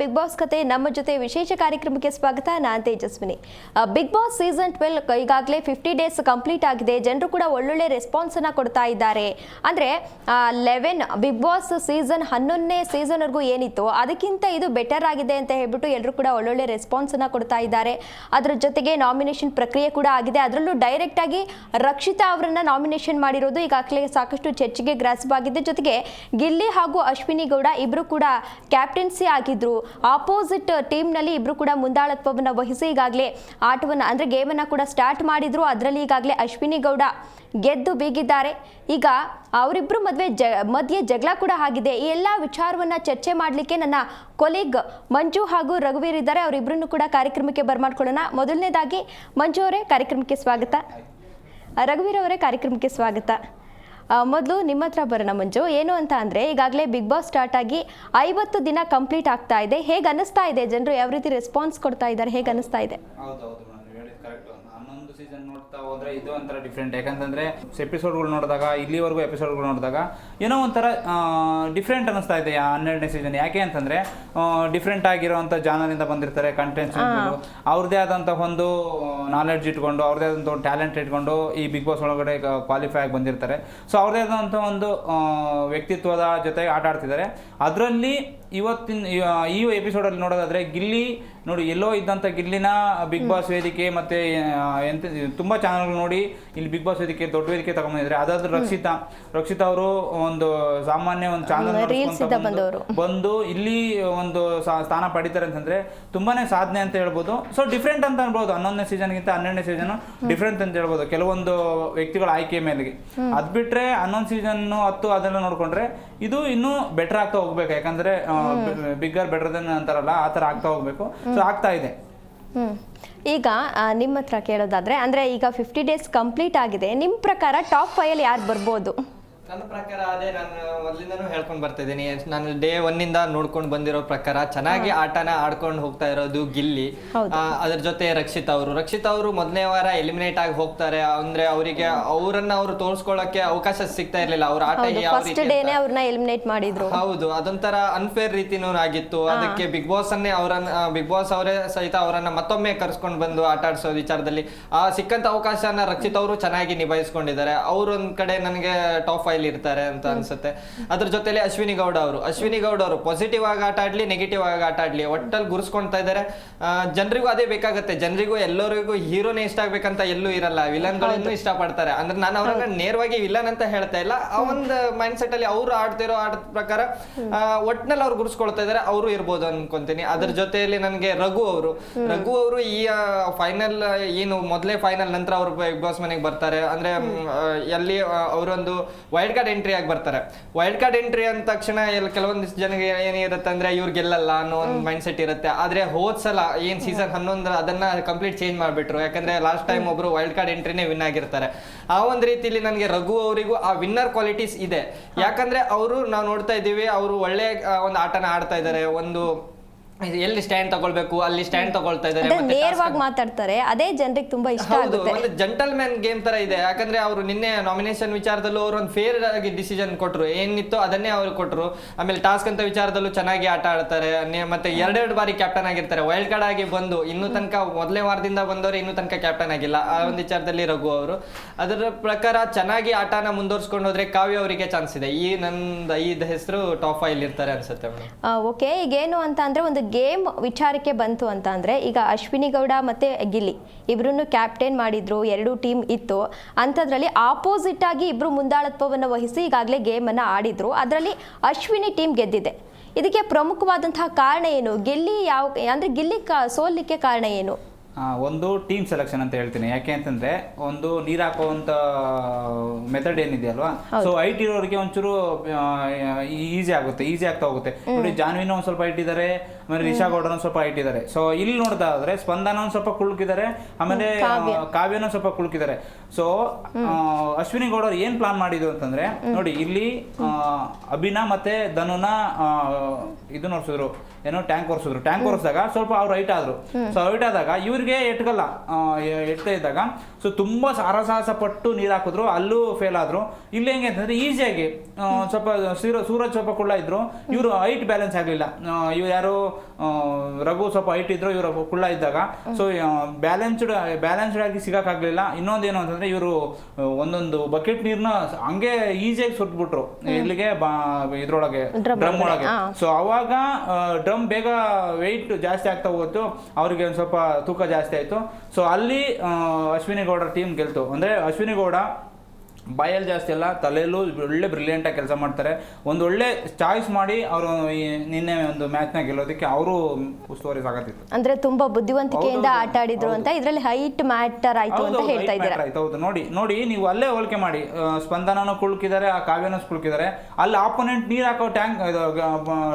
Big boss ಕತೆ ನಮ್ಮ ಜೊತೆ ವಿಶೇಷ ಕಾರ್ಯಕ್ರಮಕ್ಕೆ ಸ್ವಾಗತ. ನಾನ್ Tejaswini. Big boss season twelve ಈಗಾಗಲೇ ಫಿಫ್ಟಿ ಡೇಸ್ ಕಂಪ್ಲೀಟ್ ಆಗಿದೆ. ಜನರು ಕೂಡ ಒಳ್ಳೊಳ್ಳೆ ರೆಸ್ಪಾನ್ಸ್ ಅನ್ನ ಕೊಡ್ತಾ ಇದ್ದಾರೆ. ಅಂದ್ರೆ ಲೆವೆನ್ ಬಿಗ್ ಬಾಸ್ ಸೀಸನ್ ಹನ್ನೊಂದನೇ ಸೀಸನ್ವರೆಗೂ ಏನಿತ್ತು ಅದಕ್ಕಿಂತ ಇದು ಬೆಟರ್ ಆಗಿದೆ ಅಂತ ಹೇಳ್ಬಿಟ್ಟು ಎಲ್ಲರೂ ಕೂಡ ಒಳ್ಳೊಳ್ಳೆ ರೆಸ್ಪಾನ್ಸ್ ಅನ್ನ ಕೊಡ್ತಾ ಇದ್ದಾರೆ. ಅದರ ಜೊತೆಗೆ ನಾಮಿನೇಷನ್ ಪ್ರಕ್ರಿಯೆ ಕೂಡ ಆಗಿದೆ. ಅದರಲ್ಲೂ ಡೈರೆಕ್ಟ್ ಆಗಿ ರಕ್ಷಿತಾ ಅವರನ್ನ ನಾಮಿನೇಷನ್ ಮಾಡಿರೋದು ಈಗಾಗಲೇ ಸಾಕಷ್ಟು ಚರ್ಚೆಗೆ ಗ್ರಾಸವಾಗಿದೆ ಜೊತೆಗೆ ಗಿಲ್ಲಿ ಹಾಗೂ ಅಶ್ವಿನಿ ಗೌಡ ಇಬ್ರು ಕೂಡ ಕ್ಯಾಪ್ಟನ್ಸಿ ಆಗಿದ್ರು. ಆಪೋಸಿಟ್ ಟೀಮ್ನಲ್ಲಿ ಇಬ್ರು ಕೂಡ ಮುಂದಾಳತ್ವವನ್ನು ವಹಿಸಿ ಈಗಾಗಲೇ ಆಟವನ್ನು ಅಂದರೆ ಗೇಮನ್ನು ಕೂಡ ಸ್ಟಾರ್ಟ್ ಮಾಡಿದ್ರು. ಅದರಲ್ಲಿ ಈಗಾಗಲೇ ಅಶ್ವಿನಿ ಗೌಡ ಗೆದ್ದು ಬೀಗಿದ್ದಾರೆ. ಈಗ ಅವರಿಬ್ಬರು ಮದುವೆ ಜ, ಮಧ್ಯೆ ಜಗಳ ಕೂಡ ಆಗಿದೆ. ಈ ಎಲ್ಲ ವಿಚಾರವನ್ನ ಚರ್ಚೆ ಮಾಡಲಿಕ್ಕೆ ನನ್ನ ಕೊಲೀಗ್ ಮಂಜು ಹಾಗೂ ರಘುವೀರ್ ಇದ್ದಾರೆ. ಅವರಿಬ್ಬರನ್ನು ಕೂಡ ಕಾರ್ಯಕ್ರಮಕ್ಕೆ ಬರ್ಮಾಡ್ಕೊಳ್ಳೋಣ. ಮೊದಲನೇದಾಗಿ ಮಂಜು ಅವರೇ ಕಾರ್ಯಕ್ರಮಕ್ಕೆ ಸ್ವಾಗತ. ರಘುವೀರ್ ಅವರೇ ಕಾರ್ಯಕ್ರಮಕ್ಕೆ ಸ್ವಾಗತ. ಮೊದಲು ನಿಮ್ಮ ಹತ್ರ ಬರೋಣ ಮಂಜು. ಏನು ಅಂತ ಅಂದರೆ, ಈಗಾಗಲೇ ಬಿಗ್ ಬಾಸ್ ಸ್ಟಾರ್ಟ್ ಆಗಿ ಐವತ್ತು ದಿನ ಕಂಪ್ಲೀಟ್ ಆಗ್ತಾ ಇದೆ. ಹೇಗೆ ಅನ್ನಿಸ್ತಾ ಇದೆ? ಜನರು ಯಾವ ರೀತಿ ರೆಸ್ಪಾನ್ಸ್ ಕೊಡ್ತಾ ಇದ್ದಾರೆ? ಹೇಗೆ ಅನ್ನಿಸ್ತಾ ಇದೆ ಹೌದೌದು ಮೇಡಮ್ ನೀವು ಹೇಳಿದ್ ಕರೆಕ್ಟ್ ಹನ್ನೊಂದು ಸೀಸನ್ ನೋಡ್ತಾ ಹೋದ್ರೆ ಇದು ಒಂಥರ ಡಿಫ್ರೆಂಟ್ ಯಾಕಂತಂದ್ರೆ ಎಪಿಸೋಡ್ಗಳು ನೋಡಿದಾಗ ಇಲ್ಲಿವರೆಗೂ ಎಪಿಸೋಡ್ಗಳು ನೋಡಿದಾಗ ಏನೋ ಒಂಥರ ಡಿಫ್ರೆಂಟ್ ಅನಿಸ್ತಾ ಇದೆ ಹನ್ನೆರಡನೇ ಸೀಸನ್ ಯಾಕೆ ಅಂತಂದ್ರೆ ಡಿಫ್ರೆಂಟ್ ಆಗಿರೋಂಥ ಜಾನರಿಂದ ಬಂದಿರ್ತಾರೆ ಕಂಟೆಂಟ್ಸ್ ಅವ್ರದ್ದೇ ಆದಂಥ ಒಂದು ನಾಲೆಡ್ಜ್ ಇಟ್ಕೊಂಡು ಅವ್ರದೇ ಆದಂಥ ಒಂದು ಟ್ಯಾಲೆಂಟ್ ಇಟ್ಕೊಂಡು ಈ ಬಿಗ್ ಬಾಸ್ ಒಳಗಡೆ ಕ್ವಾಲಿಫೈ ಆಗಿ ಬಂದಿರ್ತಾರೆ. ಸೊ ಅವ್ರದೇ ಆದಂಥ ಒಂದು ವ್ಯಕ್ತಿತ್ವದ ಜೊತೆ ಆಟ ಆಡ್ತಿದ್ದಾರೆ. ಅದರಲ್ಲಿ ಇವತ್ತಿನ ಈ ಎಪಿಸೋಡಲ್ಲಿ ನೋಡೋದಾದ್ರೆ ಗಿಲ್ಲಿ ನೋಡಿ ಎಲ್ಲೋ ಇದ್ದಂಥ ಗಿಲ್ಲಿನ ಬಿಗ್ ಬಾಸ್ ವೇದಿಕೆ ಮತ್ತೆ ಎಂತ ತುಂಬಾ ಚಾನಲ್ಗಳು ನೋಡಿ ಇಲ್ಲಿ ಬಿಗ್ ಬಾಸ್ ವೇದಿಕೆ ದೊಡ್ಡ ವೇದಿಕೆ ತಗೊಂಡಿದ್ದಾರೆ ಅದಾದ್ರೂ ರಕ್ಷಿತಾ ರಕ್ಷಿತಾ ಅವರು ಒಂದು ಸಾಮಾನ್ಯ ಒಂದು ಚಾನಲ್. ಬಂದು ಇಲ್ಲಿ ಒಂದು ಸ್ಥಾನ ಪಡಿತಾರೆ ಅಂತಂದ್ರೆ ತುಂಬಾನೇ ಸಾಧನೆ ಅಂತ ಹೇಳ್ಬೋದು. ಸೊ ಡಿಫ್ರೆಂಟ್ ಅಂತ ಅನ್ಬೋದು. ಹನ್ನೊಂದನೇ ಸೀಸನ್ಗಿಂತ ಹನ್ನೆರಡನೇ ಸೀಸನ್ ಡಿಫ್ರೆಂಟ್ ಅಂತ ಹೇಳ್ಬೋದು. ಕೆಲವೊಂದು ವ್ಯಕ್ತಿಗಳ ಆಯ್ಕೆ ಮೇಲೆ ಅದ್ ಬಿಟ್ರೆ ಹನ್ನೊಂದು ಸೀಸನ್ ಹತ್ತು ಅದೆಲ್ಲ ನೋಡ್ಕೊಂಡ್ರೆ ಇದು ಇನ್ನೂ ಬೆಟರ್ ಆಗ್ತಾ ಹೋಗ್ಬೇಕು. ಯಾಕಂದ್ರೆ ಬಿಗ್ಗರ್ ಬೆಟರ್ ದೆನ್ ಅಂತಾರಲ್ಲ ಆ ಥರ ಆಗ್ತಾ ಹೋಗ್ಬೇಕು. ಸೊ ಆಗ್ತಾ ಇದೆ. ಹ್ಮ್. ಈಗ ನಿಮ್ಮ ಹತ್ರ ಕೇಳೋದಾದ್ರೆ ಅಂದ್ರೆ ಈಗ ಫಿಫ್ಟಿ ಡೇಸ್ ಕಂಪ್ಲೀಟ್ ಆಗಿದೆ. ನಿಮ್ಮ ಪ್ರಕಾರ ಟಾಪ್ ಫೈವಲ್ಲಿ ಯಾರು ಬರ್ಬೋದು? ನನ್ನ ಪ್ರಕಾರ ಅದೇ ನಾನು ಮೊದಲಿಂದನೂ ಹೇಳ್ಕೊಂಡು ಬರ್ತಿದ್ದೀನಿ ನಾನು ಡೇ ಒನ್ನಿಂದ ನೋಡ್ಕೊಂಡು ಬಂದಿರೋ ಪ್ರಕಾರ ಚೆನ್ನಾಗಿ ಆಟನ ಆಡ್ಕೊಂಡು ಹೋಗ್ತಾ ಇರೋದು ಗಿಲ್ಲಿ. ಆ, ಅದ್ರ ಜೊತೆ ರಕ್ಷಿತ್ ಅವರು. ರಕ್ಷಿತ್ ಅವರು ಮೊದಲನೇ ವಾರ ಎಲಿಮಿನೇಟ್ ಆಗಿ ಹೋಗ್ತಾರೆ. ಅಂದ್ರೆ ಅವರಿಗೆ ಅವರನ್ನ ಅವರು ತೋರಿಸ್ಕೊಳ್ಳೋಕೆ ಅವಕಾಶ ಸಿಗ್ತಾ ಇರ್ಲಿಲ್ಲ. ಅವ್ರ ಆಟ ಹೌದು ಯಾವ ಫಸ್ಟ್ ರೀತಿ ಡೇನೆ ಅವ್ರನ್ನ ಎಲಿಮಿನೇಟ್ ಮಾಡಿದ್ರು. ಹೌದು ಅದೊಂಥರ ಅನ್ಫೇರ್ ರೀತಿನೂ ಆಗಿತ್ತು. ಅದಕ್ಕೆ ಬಿಗ್ ಬಾಸ್ ಅನ್ನೇ ಅವರನ್ನ ಬಿಗ್ ಬಾಸ್ ಅವರೇ ಸಹಿತ ಅವರನ್ನ ಮತ್ತೊಮ್ಮೆ ಕರ್ಸ್ಕೊಂಡು ಬಂದು ಆಟ ಆಡಿಸೋ ವಿಚಾರದಲ್ಲಿ ಆ ಸಿಕ್ಕಂತ ಅವಕಾಶನ ರಕ್ಷಿತ್ ಅವರು ಚೆನ್ನಾಗಿ ನಿಭಾಯಿಸ್ಕೊಂಡಿದ್ದಾರೆ. ಅವ್ರೊಂದ್ ಕಡೆ ನನಗೆ ಟಾಪ್ ಫೈಲ್ ಇರ್ತಾರೆ ಅಂತ ಅನ್ಸುತ್ತೆ. ಅದ್ರ ಜೊತೆಲಿ ಅಶ್ವಿನಿ ಗೌಡ ಅವರು. ಅಶ್ವಿನಿ ಗೌಡ ಅವರು ಪಾಸಿಟಿವ್ ಆಗಿ ಆಟ ಆಡ್ಲಿ ನೆಗೆಟಿವ್ ಆಗಿ ಆಟ ಆಡ್ಲಿ ಒಟ್ಟಲ್ಲಿ ಗುರ್ಸ್ಕೊಂತಾ ಇದ್ದಾರೆ. ಜನರಿಗೂ ಅದೇ ಬೇಕಾಗುತ್ತೆ. ಜನರಿಗೂ ಎಲ್ಲರಿಗೂ ಹೀರೋನೇ ಇಷ್ಟ ಆಗ್ಬೇಕಂತ ಎಲ್ಲೂ ಇರಲ್ಲ. ವಿಲನ್ಗಳನ್ನು ಇಷ್ಟ ಪಡ್ತಾರೆ ಅಂದ್ರೆ ನಾನು ಅವ್ರನ್ನ ನೇರವಾಗಿ ವಿಲನ್ ಅಂತ ಹೇಳ್ತಾ ಇಲ್ಲ. ಆ ಒಂದು ಮೈಂಡ್ ಸೆಟ್ ಅಲ್ಲಿ ಅವ್ರು ಆಡ್ತಿರೋ ಆಟದ ಪ್ರಕಾರ ಒಟ್ನಲ್ಲಿ ಅವ್ರು ಗುರ್ಸ್ಕೊಳ್ತಾ ಇದಾರೆ ಅವರು ಇರ್ಬೋದು ಅನ್ಕೊಂತೀನಿ. ಅದ್ರ ಜೊತೆಯಲ್ಲಿ ನನಗೆ ರಘು ಅವರು. ರಘು ಅವರು ಈ ಫೈನಲ್ ಏನು ಮೊದಲೇ ಫೈನಲ್ ನಂತರ ಅವರು ಬಿಗ್ ಬಾಸ್ ಮನೆಗೆ ಬರ್ತಾರೆ. ಅಂದ್ರೆ ಎಲ್ಲಿ ಅವರೊಂದು ವೈಲ್ಡ್ ಕಾರ್ಡ್ ಎಂಟ್ರಿ ಆಗಿ ಬರ್ತಾರೆ. ವೈಲ್ಡ್ ಕಾರ್ಡ್ ಎಂಟ್ರಿ ಅಂದ ತಕ್ಷಣ ಎಲ್ಲ ಕೆಲವೊಂದಿಷ್ಟು ಜನಗೆ ಏನಿರುತ್ತೆ ಅಂದ್ರೆ ಇವ್ರು ಗೆಲ್ಲಲ್ಲ ಅನ್ನೋ ಒಂದು ಮೈಂಡ್ ಸೆಟ್ ಇರುತ್ತೆ. ಆದ್ರೆ ಹೋದ್ ಸಲ ಏನ್ ಸೀಸನ್ ಹನ್ನೊಂದರ ಅದನ್ನ ಕಂಪ್ಲೀಟ್ ಚೇಂಜ್ ಮಾಡ್ಬಿಟ್ರು. ಯಾಕಂದ್ರೆ ಲಾಸ್ಟ್ ಟೈಮ್ ಒಬ್ರು ವೈಲ್ಡ್ ಕಾರ್ಡ್ ಎಂಟ್ರಿನೇ ವಿನ್ ಆಗಿರ್ತಾರೆ. ಆ ಒಂದು ರೀತಿಲಿ ನನಗೆ ರಘು ಅವರಿಗೂ ಆ ವಿನ್ನರ್ ಕ್ವಾಲಿಟೀಸ್ ಇದೆ. ಯಾಕಂದ್ರೆ ಅವರು ನಾವು ನೋಡ್ತಾ ಇದ್ದೀವಿ ಅವರು ಒಳ್ಳೆ ಒಂದು ಆಟನ ಆಡ್ತಾ ಇದ್ದಾರೆ. ಒಂದು ಎಲ್ಲಿ ಸ್ಟ್ಯಾಂಡ್ ತಗೊಳ್ಬೇಕು? ಅಲ್ಲಿ ಸ್ಟ್ಯಾಂಡ್ ತಗೊಳ್ತಾ ಇದ್ದಾರೆ ಮತ್ತೆ ನೇರವಾಗಿ ಮಾತಾಡ್ತಾರೆ. ಅದೇ ಜನರಿಗೆ ತುಂಬಾ ಇಷ್ಟ ಹೌದು ಆಗುತ್ತೆ. ಒಂದು ಜಂಟಲ್ ಮ್ಯಾನ್ ಗೇಮ್ ತರ ಇದೆ. ಯಾಕಂದ್ರೆ ಅವರು ನಿನ್ನೆ ನಾಮಿನೇಷನ್ ವಿಚಾರದಲ್ಲೂ ಅವರು ಒಂದು ಫೇರ್ ಆಗಿ ಡಿಸಿಷನ್ ಕೊಟ್ಟರು ಏನಿತ್ತು ಅದನ್ನೇ ಅವರು ಕೊಟ್ಟರು ಆಮೇಲೆ ಟಾಸ್ಕ್ ಅಂತ ವಿಚಾರದಲ್ಲೂ ಚೆನ್ನಾಗಿ ಆಟ ಆಡ್ತಾರೆ. ನೆ- ಮತ್ತೆ ಎರಡೆರಡು ಬಾರಿ ಕ್ಯಾಪ್ಟನ್ ಆಗಿರ್ತಾರೆ. ವೈಲ್ಡ್ ಕಾರ್ಡ್ ಆಗಿ ಬಂದು ಇನ್ನೂ ತನಕ ಮೊದಲೇ ವಾರದಿಂದ ಬಂದವರು ಇನ್ನೂ ತನಕ ಕ್ಯಾಪ್ಟನ್ ಆಗಿಲ್ಲ. ಆ ಒಂದು ವಿಚಾರದಲ್ಲಿ ರಘು ಅವರು. ಅದರ ಪ್ರಕಾರ ಚೆನ್ನಾಗಿ ಆಟನ ಮುಂದುವರ್ಸ್ಕೊಂಡು ಹೋದ್ರೆ ಕಾವ್ಯ ಅವರಿಗೆ ಚಾನ್ಸ್ ಇದೆ. ಈ ನಂದು ಐದು ಹೆಸರು ಟಾಪ್ ಫೈಲ್ ಇರ್ತಾರೆ ಅನ್ಸುತ್ತೆ ಮೇಡಮ್. ಓಕೆ ಈಗೇನು ಅಂತ ಅಂದ್ರೆ ಒಂದು ಗೇಮ್ ವಿಚಾರಕ್ಕೆ ಬಂತು ಅಂತ ಅಂದರೆ ಈಗ ಅಶ್ವಿನಿ ಗೌಡ ಮತ್ತು ಗಿಲ್ಲಿ ಇಬ್ಬರನ್ನು ಕ್ಯಾಪ್ಟನ್ ಮಾಡಿದ್ರು ಎರಡು ಟೀಮ್ ಇತ್ತು. ಅಂಥದ್ರಲ್ಲಿ ಆಪೋಸಿಟ್ ಆಗಿ ಇಬ್ರು ಮುಂದಾಳತ್ವವನ್ನು ವಹಿಸಿ ಈಗಾಗಲೇ ಗೇಮನ್ನು ಆಡಿದ್ರು. ಅದರಲ್ಲಿ ಅಶ್ವಿನಿ ಟೀಮ್ ಗೆದ್ದಿದೆ. ಇದಕ್ಕೆ ಪ್ರಮುಖವಾದಂತಹ ಕಾರಣ ಏನು? ಗಿಲ್ಲಿ ಯಾವ ಅಂದರೆ ಗಿಲ್ಲಿ ಕಾ ಸೋಲಿಕ್ಕೆ ಕಾರಣ ಏನು? ಒಂದು ಟೀಮ್ ಸೆಲೆಕ್ಷನ್ ಅಂತ ಹೇಳ್ತೀನಿ. ಯಾಕೆ ಅಂತಂದ್ರೆ ಒಂದು ನೀರು ಹಾಕುವಂತ ಮೆಥಡ್ ಏನಿದೆ ಅಲ್ವಾ? ಸೊ ಹೈಟ್ ಇರೋರಿಗೆ ಒಂಚೂರು ಈಸಿ ಆಗುತ್ತೆ ಈಸಿ ಆಗ್ತಾ ಹೋಗುತ್ತೆ. ನೋಡಿ ಜಾನ್ವಿನ ಒಂದು ಸ್ವಲ್ಪ ಹೈಟ್ ಇದ್ದಾರೆ ಆಮೇಲೆ ರಿಷಾ ಗೌಡನ ಸ್ವಲ್ಪ ಇಟ್ಟಿದ್ದಾರೆ. ಸೊ ಇಲ್ಲಿ ನೋಡ್ದಾದ್ರೆ ಸ್ಪಂದನ ಒಂದ್ ಸ್ವಲ್ಪ ಕುಳ್ಕಿದ್ದಾರೆ ಆಮೇಲೆ ಕಾವ್ಯನ ಸ್ವಲ್ಪ ಕುಳ್ಕಿದ್ದಾರೆ. ಸೊ ಅಶ್ವಿನಿ ಗೌಡರ್ ಏನ್ ಪ್ಲಾನ್ ಮಾಡಿದ್ರು ಅಂತಂದ್ರೆ ನೋಡಿ ಇಲ್ಲಿ ಅಭಿನ ಮತ್ತೆ ಧನುನ ಆ, ಇದು ನೋಡ್ಸಿದ್ರು ಏನೋ ಟ್ಯಾಂಕ್ ಒರೆಸಿದ್ರು. ಟ್ಯಾಂಕ್ ಒರೆಸಿದಾಗ ಸ್ವಲ್ಪ ಅವ್ರು ಹೈಟ್ ಆದ್ರು. ಸೊ ಹೈಟ್ ಆದಾಗ ಇವ್ರಿಗೆ ಎಟ್ಕಲ್ಲ ಎಟ್ತಾ ಇದ್ದಾಗ ಸೊ ತುಂಬಾ ಸಾರಸಾಹಸ ಪಟ್ಟು ನೀರ್ ಹಾಕಿದ್ರು ಅಲ್ಲೂ ಫೇಲ್ ಆದ್ರು. ಇಲ್ಲಿ ಹೆಂಗೆ ಅಂತಂದ್ರೆ ಈಸಿಯಾಗಿ ಸ್ವಲ್ಪ ಸೂರ- ಸೂರಜ್ ಸ್ವಲ್ಪ ಕುಳ್ಳ ಇದ್ರು. ಇವರು ಹೈಟ್ ಬ್ಯಾಲೆನ್ಸ್ ಆಗ್ಲಿಲ್ಲ. ಇವ್ರು ಯಾರು ರಘು ಸ್ವಲ್ಪ ಹೈಟ್ ಇದ್ರು ಇವರು ಕುಳ್ಳ ಇದ್ದಾಗ. ಸೊ ಬ್ಯಾಲೆನ್ಸ್ಡ್ ಬ್ಯಾಲೆನ್ಸ್ಡ್ ಆಗಿ ಸಿಗಕ್ಕಾಗ್ಲಿಲ್ಲ ಇನ್ನೊಂದೇನು ಅಂತಂದ್ರೆ ಇವರು ಒಂದೊಂದು ಬಕೆಟ್ ನೀರ್ನ ಹಂಗೆ ಈಸಿಯಾಗಿ ಸುಟ್ಬಿಟ್ರು. ಇಲ್ಲಿಗೆ ಬಾ- ಇದ್ರೊಳಗೆ ಡ್ರಮ್ ಒಳಗೆ. ಸೊ ಅವಾಗ ಡ್ರಮ್ ಬೇಗ ವೆಯ್ಟ್ ಜಾಸ್ತಿ ಆಗ್ತಾ ಹೋಗುತ್ತೆ ಅವ್ರಿಗೆ ಒಂದು ಸ್ವಲ್ಪ ತೂಕ ಜಾಸ್ತಿ ಆಯಿತು. ಸೊ ಅಲ್ಲಿ ಅಶ್ವಿನಿ ಗೌಡರ ಟೀಮ್ ಗೆಲ್ತು. ಅಂದರೆ ಅಶ್ವಿನಿ ಗೌಡ ಬಾಯಲ್ಲಿ ಜಾಸ್ತಿ ಅಲ್ಲ ತಲೆಯಲ್ಲೂ ಒಳ್ಳೆ ಬ್ರಿಲಿಯಂಟಾಗಿ ಕೆಲಸ ಮಾಡ್ತಾರೆ. ಒಂದು ಒಳ್ಳೆ ಚಾಯ್ಸ್ ಮಾಡಿ ಅವರು ನಿನ್ನೆ ಒಂದು ಮ್ಯಾಚ್ನ ಗೆಲ್ಲೋದಕ್ಕೆ ಅವರು ಉಸ್ತುವಾರಿ ಸಾಗತ್ತಿತ್ತು ಅಂದ್ರೆ ತುಂಬಾ ಬುದ್ಧಿವಂತಿಕೆಯಿಂದ. ಆಟ ಆಡಿದ್ರು ಅಂತ ಇದರಲ್ಲಿ ಹೈಟ್ ಮ್ಯಾಟರ್ ಆಯ್ತು ಅಂತ ಹೇಳ್ತಾ ಇದ್ದಾರೆ? ಹೌದು. ನೋಡಿ ನೋಡಿ ನೀವು ಅಲ್ಲೇ ಹೋಲಿಕೆ ಮಾಡಿ. ಸ್ಪಂದನನ ಕುಳ್ಕಿದ್ದಾರೆ ಆ ಕಾವ್ಯನ ಕುಳ್ಕಿದ್ದಾರೆ. ಅಲ್ಲಿ ಆಪೋನೆಂಟ್ ನೀರ್ ಹಾಕೋ ಟ್ಯಾಂಕ್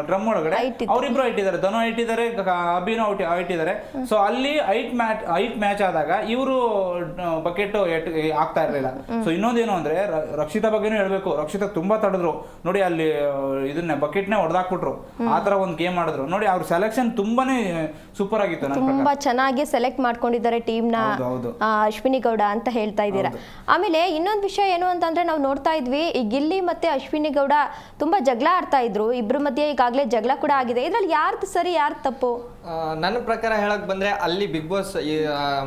ಡ್ರಮ್ ಒಳಗಡೆ. ಅವರಿಬ್ರು ಇಟ್ಟಿದ್ದಾರೆ ಧನು ಇಟ್ಟಿದ್ದಾರೆ ಅಭಿನವ್ ಇಟ್ಟಿದ್ದಾರೆ ಸೊ ಅಲ್ಲಿ ಹೈಟ್ ಮ್ಯಾಚ್ ಹೈಟ್ ಮ್ಯಾಚ್ ಆದಾಗ ಇವರು ಬಕೆಟ್ ಆಗ್ತಾ ಇರಲಿಲ್ಲ. ಸೊ ಇನ್ನೊಂದೇನು ಅಂದ್ರೆ ರಕ್ಷಿತ ಬಗ್ಗೆನೂ ಹೇಳ್ಬೇಕು. ರಕ್ಷಿತಾ ತುಂಬಾ ತಡೆದ್ರು. ನೋಡಿ ಅಲ್ಲಿ ಇದನ್ನ ಬಕೆಟ್ನೇ ಹೊಡೆದಾಕ್ಬಿಟ್ರು ಆ ತರ ಒಂದು ಗೇಮ್ ಆಡಿದ್ರು. ನೋಡಿ ಅವ್ರ ಸೆಲೆಕ್ಷನ್ ತುಂಬಾನೇ ಸೂಪರ್ ಆಗಿತ್ತು ತುಂಬಾ ಚೆನ್ನಾಗಿ ಸೆಲೆಕ್ಟ್ ಮಾಡ್ಕೊಂಡಿದ್ದಾರೆ ಟೀಮ್ನ. ಅಶ್ವಿನಿ ಗೌಡ ಅಂತ ಹೇಳ್ತಾ ಇದ್ದೀರಾ. ಆಮೇಲೆ ಇನ್ನೊಂದು ವಿಷಯ ಏನು ಅಂತಂದ್ರೆ ನಾವು ನೋಡ್ತಾ ಇದ್ವಿ ಈ ಗಿಲ್ಲಿ ಮತ್ತೆ ಅಶ್ವಿನಿ ಗೌಡ ತುಂಬಾ ಜಗಳ ಆಡ್ತಾ ಇದ್ರು. ಇಬ್ರ ಮಧ್ಯೆ ಈಗಾಗಲೇ ಜಗಳ ಕೂಡ ಆಗಿದೆ. ಇದ್ರಲ್ಲಿ ಯಾರ್ದು ಸರಿ ಯಾರ್ದು ತಪ್ಪು? ನನ್ನ ಪ್ರಕಾರ ಹೇಳಕ್ ಬಂದ್ರೆ ಅಲ್ಲಿ ಬಿಗ್ ಬಾಸ್